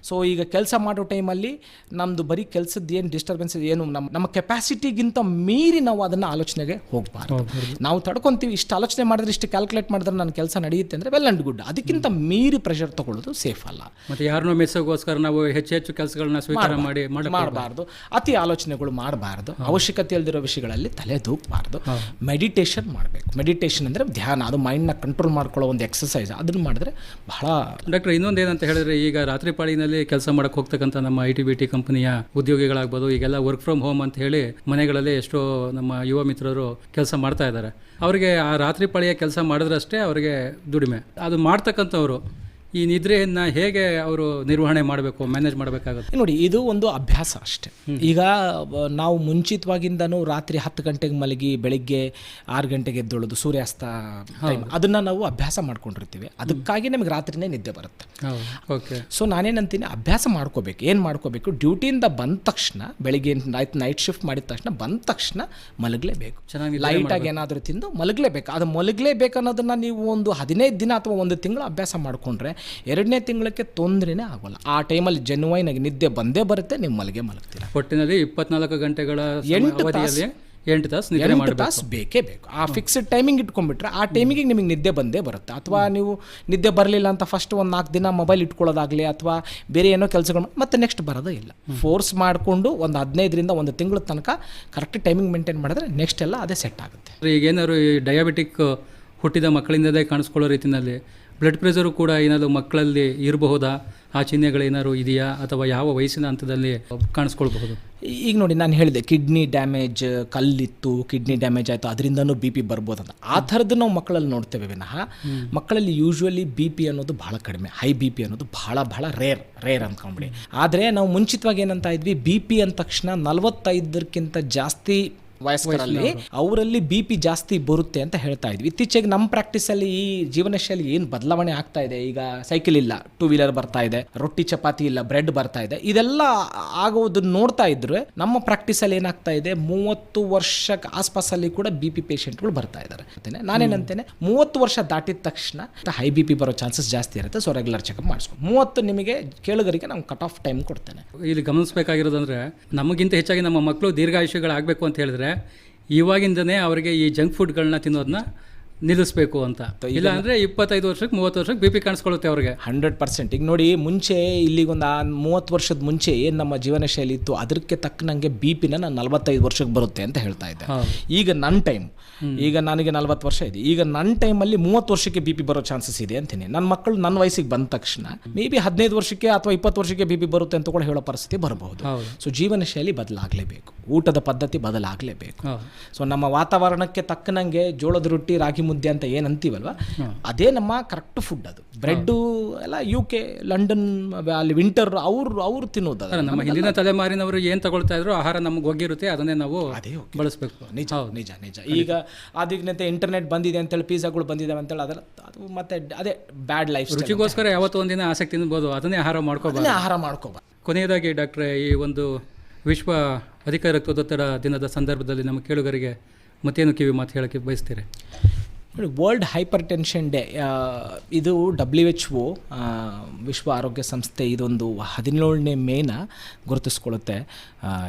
Speaker 3: ಸೊ ಈಗ ಕೆಲಸ ಮಾಡೋ ಟೈಮಲ್ಲಿ ನಮ್ಮದು ಬರೀ ಕೆಲಸದ ಏನು ಡಿಸ್ಟರ್ಬೆನ್ಸ್ ಏನು ನಮ್ಮ ನಮ್ಮ ಕೆಪಾಸಿಟಿಗಿಂತ ಮೀರಿ ನಾವು ಅದನ್ನು ಆಲೋಚನೆಗೆ ಹೋಗಬಾರ್ದು. ನಾವು ತಡ್ಕೊಂತೀವಿ ಇಷ್ಟು ಆಲೋಚನೆ ಮಾಡಿದ್ರೆ ಇಷ್ಟು ಕ್ಯಾಲ್ಕುಲೇಟ್ ಮಾಡಿದ್ರೆ ನನ್ನ ಕೆಲಸ ನಡೆಯುತ್ತೆ ಅಂದರೆ ವೆಲ್ ಆ್ಯಂಡ್ ಗುಡ್ ಅದಕ್ಕಿಂತ ಮೀರಿ ಪ್ರೆಷರ್ ತಗೊಳ್ಳೋದು ಸೇಫ್ ಅಲ್ಲ.
Speaker 2: ಮತ್ತು ಯಾರನ್ನೂ ಮೆಸ್ಸೋಗೋಸ್ಕರ ನಾವು ಹೆಚ್ಚು ಹೆಚ್ಚು ಕೆಲಸಗಳನ್ನ ಸ್ವೀಕಾರ ಮಾಡಿ ಮಾಡಿ
Speaker 3: ಮಾಡಬಾರ್ದು. ಅತಿ ಆಲೋಚನೆಗಳು ಮಾಡಬಾರ್ದು. ಅವಶ್ಯಕತೆ ಇಲ್ಲದಿರೋ ವಿಷಯಗಳಲ್ಲಿ ತಲೆ ದೂಕಬಾರ್ದು. ಮೆಡಿಟೇಷನ್ ಮಾಡಬೇಕು. ಮೆಡಿಟೇಷನ್ ಅಂದರೆ ಧ್ಯಾನ. ಅದು ಮೈಂಡ್ನ ಕಂಟ್ರೋಲ್ ಮಾಡ್ಕೊಳ್ಳೋ ಒಂದು ಎಕ್ಸಸೈಸ್ ಅದನ್ನು ಮಾಡಿದ್ರೆ ಬಹಳ
Speaker 2: ಡಾಕ್ಟರ್ ಇನ್ನೊಂದು ಏನಂತ ಹೇಳಿದ್ರೆ, ಈಗ ರಾತ್ರಿ ಪಾಳಿನಲ್ಲಿ ಕೆಲಸ ಮಾಡಕ್ ಹೋಗ್ತಕ್ಕಂಥ ನಮ್ಮ ಐ ಟಿ ಬಿ ಟಿ ಕಂಪನಿಯ ಉದ್ಯೋಗಿಗಳಾಗ್ಬೋದು, ಈಗೆಲ್ಲ ವರ್ಕ್ ಫ್ರಮ್ ಹೋಮ್ ಅಂತ ಹೇಳಿ ಮನೆಗಳಲ್ಲಿ ಎಷ್ಟೋ ನಮ್ಮ ಯುವ ಮಿತ್ರರು ಕೆಲಸ ಮಾಡ್ತಾ ಇದ್ದಾರೆ. ಅವರಿಗೆ ಆ ರಾತ್ರಿ ಪಾಳಿಯ ಕೆಲಸ ಮಾಡಿದ್ರಷ್ಟೇ ಅವರಿಗೆ ದುಡಿಮೆ. ಅದು ಮಾಡ್ತಕ್ಕಂಥವ್ರು ಈ ನಿದ್ರೆಯನ್ನು ಹೇಗೆ ಅವರು ನಿರ್ವಹಣೆ ಮಾಡಬೇಕು ಮ್ಯಾನೇಜ್ ಮಾಡಬೇಕಾಗುತ್ತೆ?
Speaker 3: ನೋಡಿ ಇದು ಒಂದು ಅಭ್ಯಾಸ ಅಷ್ಟೇ. ಈಗ ನಾವು ಮುಂಚಿತವಾಗಿಂದನು ರಾತ್ರಿ ಹತ್ತು ಗಂಟೆಗೆ ಮಲಗಿ ಬೆಳಿಗ್ಗೆ ಆರು ಗಂಟೆಗೆ ಎದ್ದೊಳೋದು ಸೂರ್ಯಾಸ್ತ ಅದನ್ನು ನಾವು ಅಭ್ಯಾಸ ಮಾಡ್ಕೊಂಡಿರ್ತೀವಿ. ಅದಕ್ಕಾಗಿ ನಮಗೆ ರಾತ್ರಿನೇ ನಿದ್ದೆ ಬರುತ್ತೆ.
Speaker 2: ಓಕೆ
Speaker 3: ಸೊ ನಾನೇನಂತೀನಿ ಅಭ್ಯಾಸ ಮಾಡ್ಕೋಬೇಕು. ಏನು ಮಾಡ್ಕೋಬೇಕು? ಡ್ಯೂಟಿಯಿಂದ ಬಂದ ತಕ್ಷಣ ಬೆಳಿಗ್ಗೆ ನೈಟ್ ನೈಟ್ ಶಿಫ್ಟ್ ಮಾಡಿದ ತಕ್ಷಣ ಬಂದ ತಕ್ಷಣ ಮಲಗಲೇಬೇಕು.
Speaker 2: ಚೆನ್ನಾಗಿ
Speaker 3: ಲೈಟಾಗಿ ಏನಾದರೂ ತಿಂದು ಮಲಗಲೇಬೇಕು. ಅದು ಮಲಗಲೇಬೇಕು ಅನ್ನೋದನ್ನು ನೀವು ಒಂದು ಹದಿನೈದು ದಿನ ಅಥವಾ ಒಂದು ತಿಂಗಳು ಅಭ್ಯಾಸ ಮಾಡಿಕೊಂಡ್ರೆ ಎರಡನೇ ತಿಂಗಳಕ್ಕೆ ತೊಂದರೆನೇ ಆಗೋಲ್ಲ. ಆ ಟೈಮಲ್ಲಿ ಜೆನ್ವೈನ್ ಆಗಿ ನಿದ್ದೆ ಬಂದೇ ಬರುತ್ತೆ ನಿಮ್ಮ ಮಲಗೆ ಮಲಗ್ತೀರ.
Speaker 2: ಒಟ್ಟಿನಲ್ಲಿ ಇಪ್ಪತ್ನಾಲ್ಕು ಗಂಟೆಗಳ
Speaker 3: ಎಂಟು
Speaker 2: ಎಂಟು ತಾಸು
Speaker 3: ಎಂಟು ತಾಸು ಬೇಕೇ ಬೇಕು. ಆ ಫಿಕ್ಸ್ಡ್ ಟೈಮಿಂಗ್ ಇಟ್ಕೊಂಡ್ಬಿಟ್ರೆ ಆ ಟೈಮಿಗೆ ನಿಮಗೆ ನಿದ್ದೆ ಬಂದೇ ಬರುತ್ತೆ. ಅಥವಾ ನೀವು ನಿದ್ದೆ ಬರಲಿಲ್ಲ ಅಂತ ಫಸ್ಟ್ ಒಂದು ನಾಲ್ಕು ದಿನ ಮೊಬೈಲ್ ಇಟ್ಕೊಳ್ಳೋದಾಗಲಿ ಅಥವಾ ಬೇರೆ ಏನೋ ಕೆಲಸಗಳು ಮತ್ತೆ ನೆಕ್ಸ್ಟ್ ಬರೋದೇ ಇಲ್ಲ. ಫೋರ್ಸ್ ಮಾಡಿಕೊಂಡು ಒಂದು ಹದಿನೈದರಿಂದ ಒಂದು ತಿಂಗಳ ತನಕ ಕರೆಕ್ಟ್ ಟೈಮಿಂಗ್ ಮೇಂಟೈನ್ ಮಾಡಿದ್ರೆ ನೆಕ್ಸ್ಟ್ ಎಲ್ಲ ಅದೇ ಸೆಟ್ ಆಗುತ್ತೆ.
Speaker 2: ಈಗ ಏನಾದ್ರು ಈ ಡಯಾಬಿಟಿಕ್ ಹುಟ್ಟಿದ ಮಕ್ಕಳಿಂದಲೇ ಕಾಣಿಸ್ಕೊಳ್ಳೋ ರೀತಿಯಲ್ಲಿ ಬ್ಲಡ್ ಪ್ರೆಷರು ಕೂಡ ಏನಾದರೂ ಮಕ್ಕಳಲ್ಲಿ ಇರಬಹುದಾ? ಆ ಚಿಹ್ನೆಗಳೇನಾದ್ರು ಇದೆಯಾ? ಅಥವಾ ಯಾವ ವಯಸ್ಸಿನ ಹಂತದಲ್ಲಿ ಕಾಣಿಸ್ಕೊಳ್ಬಹುದು?
Speaker 3: ಈಗ ನೋಡಿ ನಾನು ಹೇಳಿದೆ ಕಿಡ್ನಿ ಡ್ಯಾಮೇಜ್ ಕಲ್ಲಿತ್ತು ಕಿಡ್ನಿ ಡ್ಯಾಮೇಜ್ ಆಯಿತು ಅದರಿಂದನೂ ಬಿ ಪಿ ಬರ್ಬೋದು ಅಂತ. ಆ ಥರದ್ದು ನಾವು ಮಕ್ಕಳಲ್ಲಿ ನೋಡ್ತೇವೆ ವಿನಃ ಮಕ್ಕಳಲ್ಲಿ ಯೂಶ್ವಲಿ ಬಿ ಪಿ ಅನ್ನೋದು ಭಾಳ ಕಡಿಮೆ ಹೈ ಬಿ ಪಿ ಅನ್ನೋದು ಭಾಳ ಭಾಳ ರೇರ್ ರೇರ್ ಅಂದ್ಕೊಂಬಿಡಿ. ಆದರೆ ನಾವು ಮುಂಚಿತವಾಗಿ ಏನಂತ ಇದ್ವಿ ಬಿ ಪಿ ಅಂದ ತಕ್ಷಣ ನಲವತ್ತೈದಕ್ಕಿಂತ ಜಾಸ್ತಿ ವಯಸ್ಕರಲ್ಲಿ ಅವರಲ್ಲಿ ಬಿ ಪಿ ಜಾಸ್ತಿ ಬರುತ್ತೆ ಅಂತ ಹೇಳ್ತಾ ಇದ್ವಿ. ಇತ್ತೀಚೆಗೆ ನಮ್ಮ ಪ್ರಾಕ್ಟೀಸಲ್ಲಿ ಈ ಜೀವನ ಶೈಲಿ ಏನು ಬದಲಾವಣೆ ಆಗ್ತಾ ಇದೆ? ಈಗ ಸೈಕಲ್ ಇಲ್ಲ ಟೂ ವೀಲರ್ ಬರ್ತಾ ಇದೆ ರೊಟ್ಟಿ ಚಪಾತಿ ಇಲ್ಲ ಬ್ರೆಡ್ ಬರ್ತಾ ಇದೆ. ಇದೆಲ್ಲ ಆಗೋದನ್ನ ನೋಡ್ತಾ ಇದ್ರೆ ನಮ್ಮ ಪ್ರಾಕ್ಟೀಸಲ್ಲಿ ಏನಾಗ್ತಾ ಇದೆ? ಮೂವತ್ತು ವರ್ಷಕ್ಕೆ ಆಸ್ಪಾಸಲ್ಲಿ ಕೂಡ ಬಿ ಪಿ ಪೇಷಂಟ್ಗಳು ಬರ್ತಾ ಇದ್ದಾರೆ ನಾನೇನಂತೇನೆ ಮೂವತ್ತು ವರ್ಷ ದಾಟಿದ ತಕ್ಷಣ ಹೈ ಬಿ ಪಿ ಬರೋ ಚಾನ್ಸಸ್ ಜಾಸ್ತಿ ಇರುತ್ತೆ. ಸೊ ರೆಗ್ಯುಲರ್ ಚೆಕಪ್ ಮಾಡಿಸ್ಕೊಂಡು ಮೂವತ್ತು ನಿಮಗೆ ಕೇಳುಗರಿಗೆ ನಾವು ಕಟ್ ಆಫ್ ಟೈಮ್ ಕೊಡ್ತೇನೆ.
Speaker 2: ಇಲ್ಲಿ ಗಮನಿಸಬೇಕಾಗಿರೋದಂದ್ರೆ ನಮಗಿಂತ ಹೆಚ್ಚಾಗಿ ನಮ್ಮ ಮಕ್ಕಳು ದೀರ್ಘಾಯುಷ್ಯಗಳಾಗಬೇಕು ಅಂತ ಹೇಳಿದ್ರೆ ಇವಾಗಿಂದನೇ ಅವರಿಗೆ ಈ ಜಂಕ್ ಫುಡ್ಗಳನ್ನ ತಿನ್ನೋದನ್ನ ನಿಲ್ಲಿಸಬೇಕು ಅಂತ. ಇಲ್ಲ ಅಂದರೆ ಇಪ್ಪತ್ತೈದು ವರ್ಷಕ್ಕೆ ಮೂವತ್ತು ವರ್ಷಕ್ಕೆ ಬಿ ಪಿ ಕಾಣಿಸ್ಕೊಳ್ಳುತ್ತೆ ಅವ್ರಿಗೆ.
Speaker 3: Hundred percent. ಈಗ ನೋಡಿ ಮುಂಚೆ ಇಲ್ಲಿಗೊಂದು ಆ ಮೂವತ್ತು ವರ್ಷದ ಮುಂಚೆ ಏನು ನಮ್ಮ ಜೀವನ ಶೈಲಿ ಇತ್ತು ಅದಕ್ಕೆ ತಕ್ಕನಂಗೆ ಬಿ ಪಿನ ನಾನು ನಲವತ್ತೈದು ವರ್ಷಕ್ಕೆ ಬರುತ್ತೆ ಅಂತ ಹೇಳ್ತಾ ಇದ್ದೆ. ಈಗ ನನ್ನ ಟೈಮ್. ಈಗ ನನಗೆ ನಲ್ವತ್ತು ವರ್ಷ ಇದೆ. ಈಗ ನನ್ನ ಟೈಮಲ್ಲಿ ಮೂವತ್ತು ವರ್ಷಕ್ಕೆ ಬಿ ಪಿ ಬರೋ ಚಾನ್ಸಸ್ ಇದೆ ಅಂತೀನಿ. ನನ್ನ ಮಕ್ಕಳು ನನ್ನ ವಯಸ್ಸಿಗೆ ಬಂದ ತಕ್ಷಣ ಮೇ ಬಿ ಹದಿನೈದು ವರ್ಷಕ್ಕೆ ಅಥವಾ ಇಪ್ಪತ್ತು ವರ್ಷಕ್ಕೆ ಬಿ ಪಿ ಬರುತ್ತೆ ಅಂತ ಕೂಡ ಹೇಳೋ ಪರಿಸ್ಥಿತಿ ಬರಬಹುದು.
Speaker 2: ಹೌದು.
Speaker 3: ಸೊ ಜೀವನ ಶೈಲಿ ಬದಲಾಗಲೇಬೇಕು. ಊಟದ ಪದ್ಧತಿ ಬದಲಾಗಲೇಬೇಕು. ಸೊ ನಮ್ಮ ವಾತಾವರಣಕ್ಕೆ ತಕ್ಕನಂಗೆ ಜೋಳದ ರೊಟ್ಟಿ ರಾಗಿ ಮುದ್ದೆ ಅಂತ ಏನು ಅಂತೀವಲ್ವ? ಅದೇ ನಮ್ಮ ಕರೆಕ್ಟ್ ಫುಡ್ ಅದು. ಬ್ರೆಡ್ಡು ಎಲ್ಲ ಯು ಕೆ ಲಂಡನ್ ಅಲ್ಲಿ ವಿಂಟರ್ ಅವ್ರು ಅವ್ರು ತಿನ್ನೋದು.
Speaker 2: ನಮ್ಮ ಹಿಂದಿನ ತಲೆಮಾರಿನವರು ಏನು ತಗೊಳ್ತಾ ಇದ್ರು ಆಹಾರ ನಮ್ಗೆ ಹೋಗಿರುತ್ತೆ ಅದನ್ನೇ ನಾವು
Speaker 3: ಅದೇ
Speaker 2: ಬಳಸಬೇಕು.
Speaker 3: ನಿಜ ನಿಜ ನಿಜ. ಈಗ ಅದಕ್ಕೆ ಇಂಟರ್ನೆಟ್ ಬಂದಿದೆ ಅಂತೇಳಿ ಪಿಜ್ಜಾಗಳು ಬಂದಿದ್ದಾವೆ ಅಂತೇಳಿ ಅದರ ಅದು ಮತ್ತೆ ಅದೇ ಬ್ಯಾಡ್ ಲೈಫ್
Speaker 2: ರುಚಿಗೋಸ್ಕರ ಯಾವತ್ತೋ ಒಂದಿನ ಆಸಕ್ತಿ ತಿನ್ಬೋದು ಅದನ್ನೇ ಆಹಾರ ಮಾಡ್ಕೋಬಾರ್ದು.
Speaker 3: ಆಹಾರ ಮಾಡ್ಕೋಬ
Speaker 2: ಕೊನೆಯದಾಗಿ ಡಾಕ್ಟ್ರೆ ಈ ಒಂದು ವಿಶ್ವ ಅಧಿಕ ರಕ್ತದೊತ್ತಡ ದಿನದ ಸಂದರ್ಭದಲ್ಲಿ ನಮ್ಮ ಕೇಳುಗರಿಗೆ ಮತ್ತೇನು ಕಿವಿ ಮಾತು ಹೇಳೋಕ್ಕೆ ಬಯಸ್ತೀರಿ?
Speaker 3: ವರ್ಲ್ಡ್ ಹೈಪರ್ ಟೆನ್ಷನ್ ಡೇ ಇದು ಡಬ್ಲ್ಯೂ ಎಚ್ ಒ ವಿಶ್ವ ಆರೋಗ್ಯ ಸಂಸ್ಥೆ ಇದೊಂದು ಹದಿನೇಳನೇ ಮೇನ ಗುರುತಿಸ್ಕೊಳ್ಳುತ್ತೆ.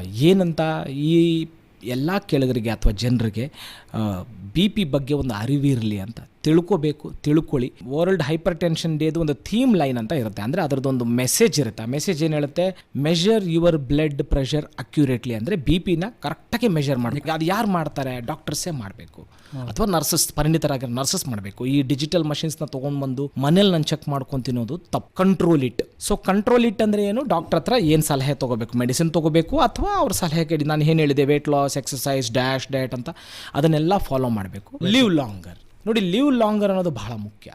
Speaker 3: ಏನಂತ ಈ ಎಲ್ಲ ಕೆಳಗರಿಗೆ ಅಥವಾ ಜನರಿಗೆ ಬಿ ಪಿ ಬಗ್ಗೆ ಒಂದು ಅರಿವಿರಲಿ ಅಂತ. ತಿಳ್ಕೋಬೇಕು ತಿಳ್ಕೊಳ್ಳಿ. ವರ್ಲ್ಡ್ ಹೈಪರ್ ಟೆನ್ಷನ್ ಡೇದು ಒಂದು ಥೀಮ್ ಲೈನ್ ಅಂತ ಇರುತ್ತೆ. ಅಂದರೆ ಅದರದ್ದೊಂದು ಮೆಸೇಜ್ ಇರುತ್ತೆ. ಆ ಮೆಸೇಜ್ ಏನು ಹೇಳುತ್ತೆ? Measure your blood pressure accurately ಅಂದರೆ ಬಿ ಪಿನ ಕರೆಕ್ಟಾಗಿ ಮೆಷರ್ ಮಾಡಬೇಕು. ಅದು ಯಾರು ಮಾಡ್ತಾರೆ? ಡಾಕ್ಟರ್ಸೇ ಮಾಡಬೇಕು. ಅಥವಾ ನರ್ಸಸ್ ಪರಿಣಿತರಾಗಿರೋ ನರ್ಸಸ್ ಮಾಡಬೇಕು. ಈ ಡಿಜಿಟಲ್ ಮಷಿನ್ಸ್ನ ತೊಗೊಂಡ್ಬಂದು ಮನೇಲಿ ನಾನು ಚೆಕ್ ಮಾಡ್ಕೊಂಡು ತಿನ್ನೋದು ತಪ್ಪು control it so control it ಅಂದರೆ ಏನು? ಡಾಕ್ಟರ್ ಹತ್ರ ಏನು ಸಲಹೆ ತೊಗೋಬೇಕು? ಮೆಡಿಸಿನ್ ತೊಗೋಬೇಕು ಅಥವಾ ಅವ್ರ ಸಲಹೆ ಕೇಳಿ ನಾನು ಏನು ಹೇಳಿದೆ? Weight loss exercise dash diet ಅಂತ ಅದನ್ನೆಲ್ಲ ಫಾಲೋ ಮಾಡಬೇಕು. ಲಿವ್ ಲಾಂಗರ್ ನೋಡಿ ಲಿವ್ ಲಾಂಗರ್ ಅನ್ನೋದು ಬಹಳ ಮುಖ್ಯ.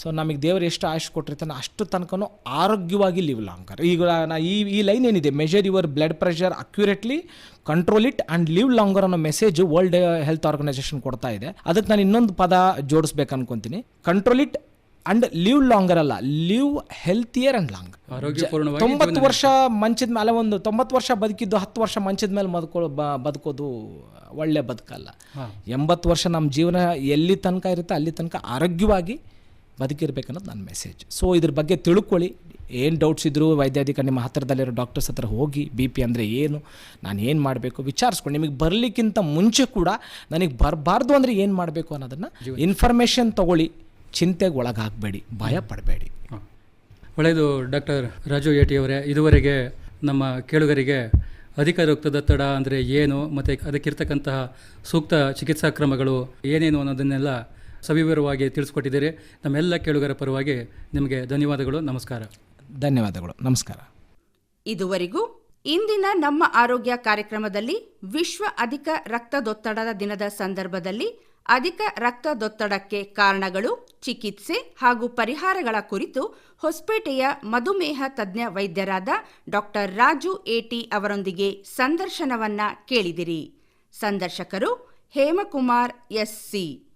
Speaker 3: ಸೊ ನಮಗೆ ದೇವರು ಎಷ್ಟು ಆಯುಷ್ ಕೊಟ್ಟಿರ್ತಾನೆ ಅಷ್ಟು ತನಕನೂ ಆರೋಗ್ಯವಾಗಿ ಲಿವ್ ಲಾಂಗರ್ ಈಗ ನಾ ಈ ಈ ಲೈನ್ ಏನಿದೆ? Measure your blood pressure accurately control it and live longer ಅನ್ನೋ ಮೆಸೇಜ್ ವರ್ಲ್ಡ್ ಹೆಲ್ತ್ ಆರ್ಗನೈಸೇಷನ್ ಕೊಡ್ತಾ ಇದೆ. ಅದಕ್ಕೆ ನಾನು ಇನ್ನೊಂದು ಪದ ಜೋಡಿಸ್ಬೇಕು ಅನ್ಕೊಂತೀನಿ control it and live longer ಅಲ್ಲ ಲಿವ್ ಹೆಲ್ತಿಯರ್ ಅಂಡ್ ಲಾಂಗ್ ತೊಂಬತ್ತು ವರ್ಷ ಮಂಚದ ಮೇಲೆ ಒಂದು ತೊಂಬತ್ತು ವರ್ಷ ಬದುಕಿದ್ದು ಹತ್ತು ವರ್ಷ ಮಂಚದ ಮೇಲೆ ಬದುಕೋ ಬದುಕೋದು ಒಳ್ಳೆ ಬದುಕಲ್ಲ. ಎಂಬತ್ತು ವರ್ಷ ನಮ್ಮ ಜೀವನ ಎಲ್ಲಿ ತನಕ ಇರುತ್ತೆ ಅಲ್ಲಿ ತನಕ ಆರೋಗ್ಯವಾಗಿ ಬದುಕಿರ್ಬೇಕನ್ನೋದು ನನ್ನ ಮೆಸೇಜ್ ಸೊ ಇದ್ರ ಬಗ್ಗೆ ತಿಳ್ಕೊಳ್ಳಿ. ಏನು ಡೌಟ್ಸ್ ಇದ್ದರೂ ವೈದ್ಯಾಧಿಕ ನಿಮ್ಮ ಹತ್ತಿರದಲ್ಲಿರೋ ಡಾಕ್ಟರ್ಸ್ ಹತ್ರ ಹೋಗಿ ಬಿ ಪಿ ಅಂದರೆ ಏನು ನಾನು ಏನು ಮಾಡಬೇಕು ವಿಚಾರಿಸ್ಕೊಂಡು ನಿಮಗೆ ಬರಲಿಕ್ಕಿಂತ ಮುಂಚೆ ಕೂಡ ನನಗೆ ಬರಬಾರ್ದು ಅಂದರೆ ಏನು ಮಾಡಬೇಕು ಅನ್ನೋದನ್ನು ಇನ್ಫಾರ್ಮೇಷನ್ ತಗೊಳ್ಳಿ. ಚಿಂತೆಗೆ ಒಳಗಾಗಬೇಡಿ ಭಯ ಪಡಬೇಡಿ.
Speaker 2: ಒಳ್ಳೆಯದು ಡಾಕ್ಟರ್ ರಾಜು ಏಟಿ ಅವರೇ ಇದುವರೆಗೆ ನಮ್ಮ ಕೇಳುಗರಿಗೆ ಅಧಿಕ ರಕ್ತದೊತ್ತಡ ಅಂದರೆ ಏನು ಮತ್ತು ಅದಕ್ಕಿರ್ತಕ್ಕಂತಹ ಸೂಕ್ತ ಚಿಕಿತ್ಸಾ ಕ್ರಮಗಳು ಏನೇನು ಅನ್ನೋದನ್ನೆಲ್ಲ ಸವಿವರವಾಗಿ ತಿಳಿಸ್ಕೊಟ್ಟಿದ್ದೀರಿ. ನಮ್ಮೆಲ್ಲ ಕೇಳುಗರ ಪರವಾಗಿ ನಿಮಗೆ ಧನ್ಯವಾದಗಳು ನಮಸ್ಕಾರ.
Speaker 3: ಧನ್ಯವಾದಗಳು ನಮಸ್ಕಾರ.
Speaker 1: ಇದುವರೆಗೂ ಇಂದಿನ ನಮ್ಮ ಆರೋಗ್ಯ ಕಾರ್ಯಕ್ರಮದಲ್ಲಿ ವಿಶ್ವ ಅಧಿಕ ರಕ್ತದೊತ್ತಡದ ದಿನದ ಸಂದರ್ಭದಲ್ಲಿ ಅಧಿಕ ರಕ್ತದೊತ್ತಡಕ್ಕೆ ಕಾರಣಗಳು ಚಿಕಿತ್ಸೆ ಹಾಗೂ ಪರಿಹಾರಗಳ ಕುರಿತು ಹೊಸಪೇಟೆಯ ಮಧುಮೇಹ ತಜ್ಞ ವೈದ್ಯರಾದ ಡಾಕ್ಟರ್ ರಾಜು ಎಟಿ ಅವರೊಂದಿಗೆ ಸಂದರ್ಶನವನ್ನ ಕೇಳಿದಿರಿ. ಸಂದರ್ಶಕರು ಹೇಮಕುಮಾರ್ ಎಸ್ಸಿ.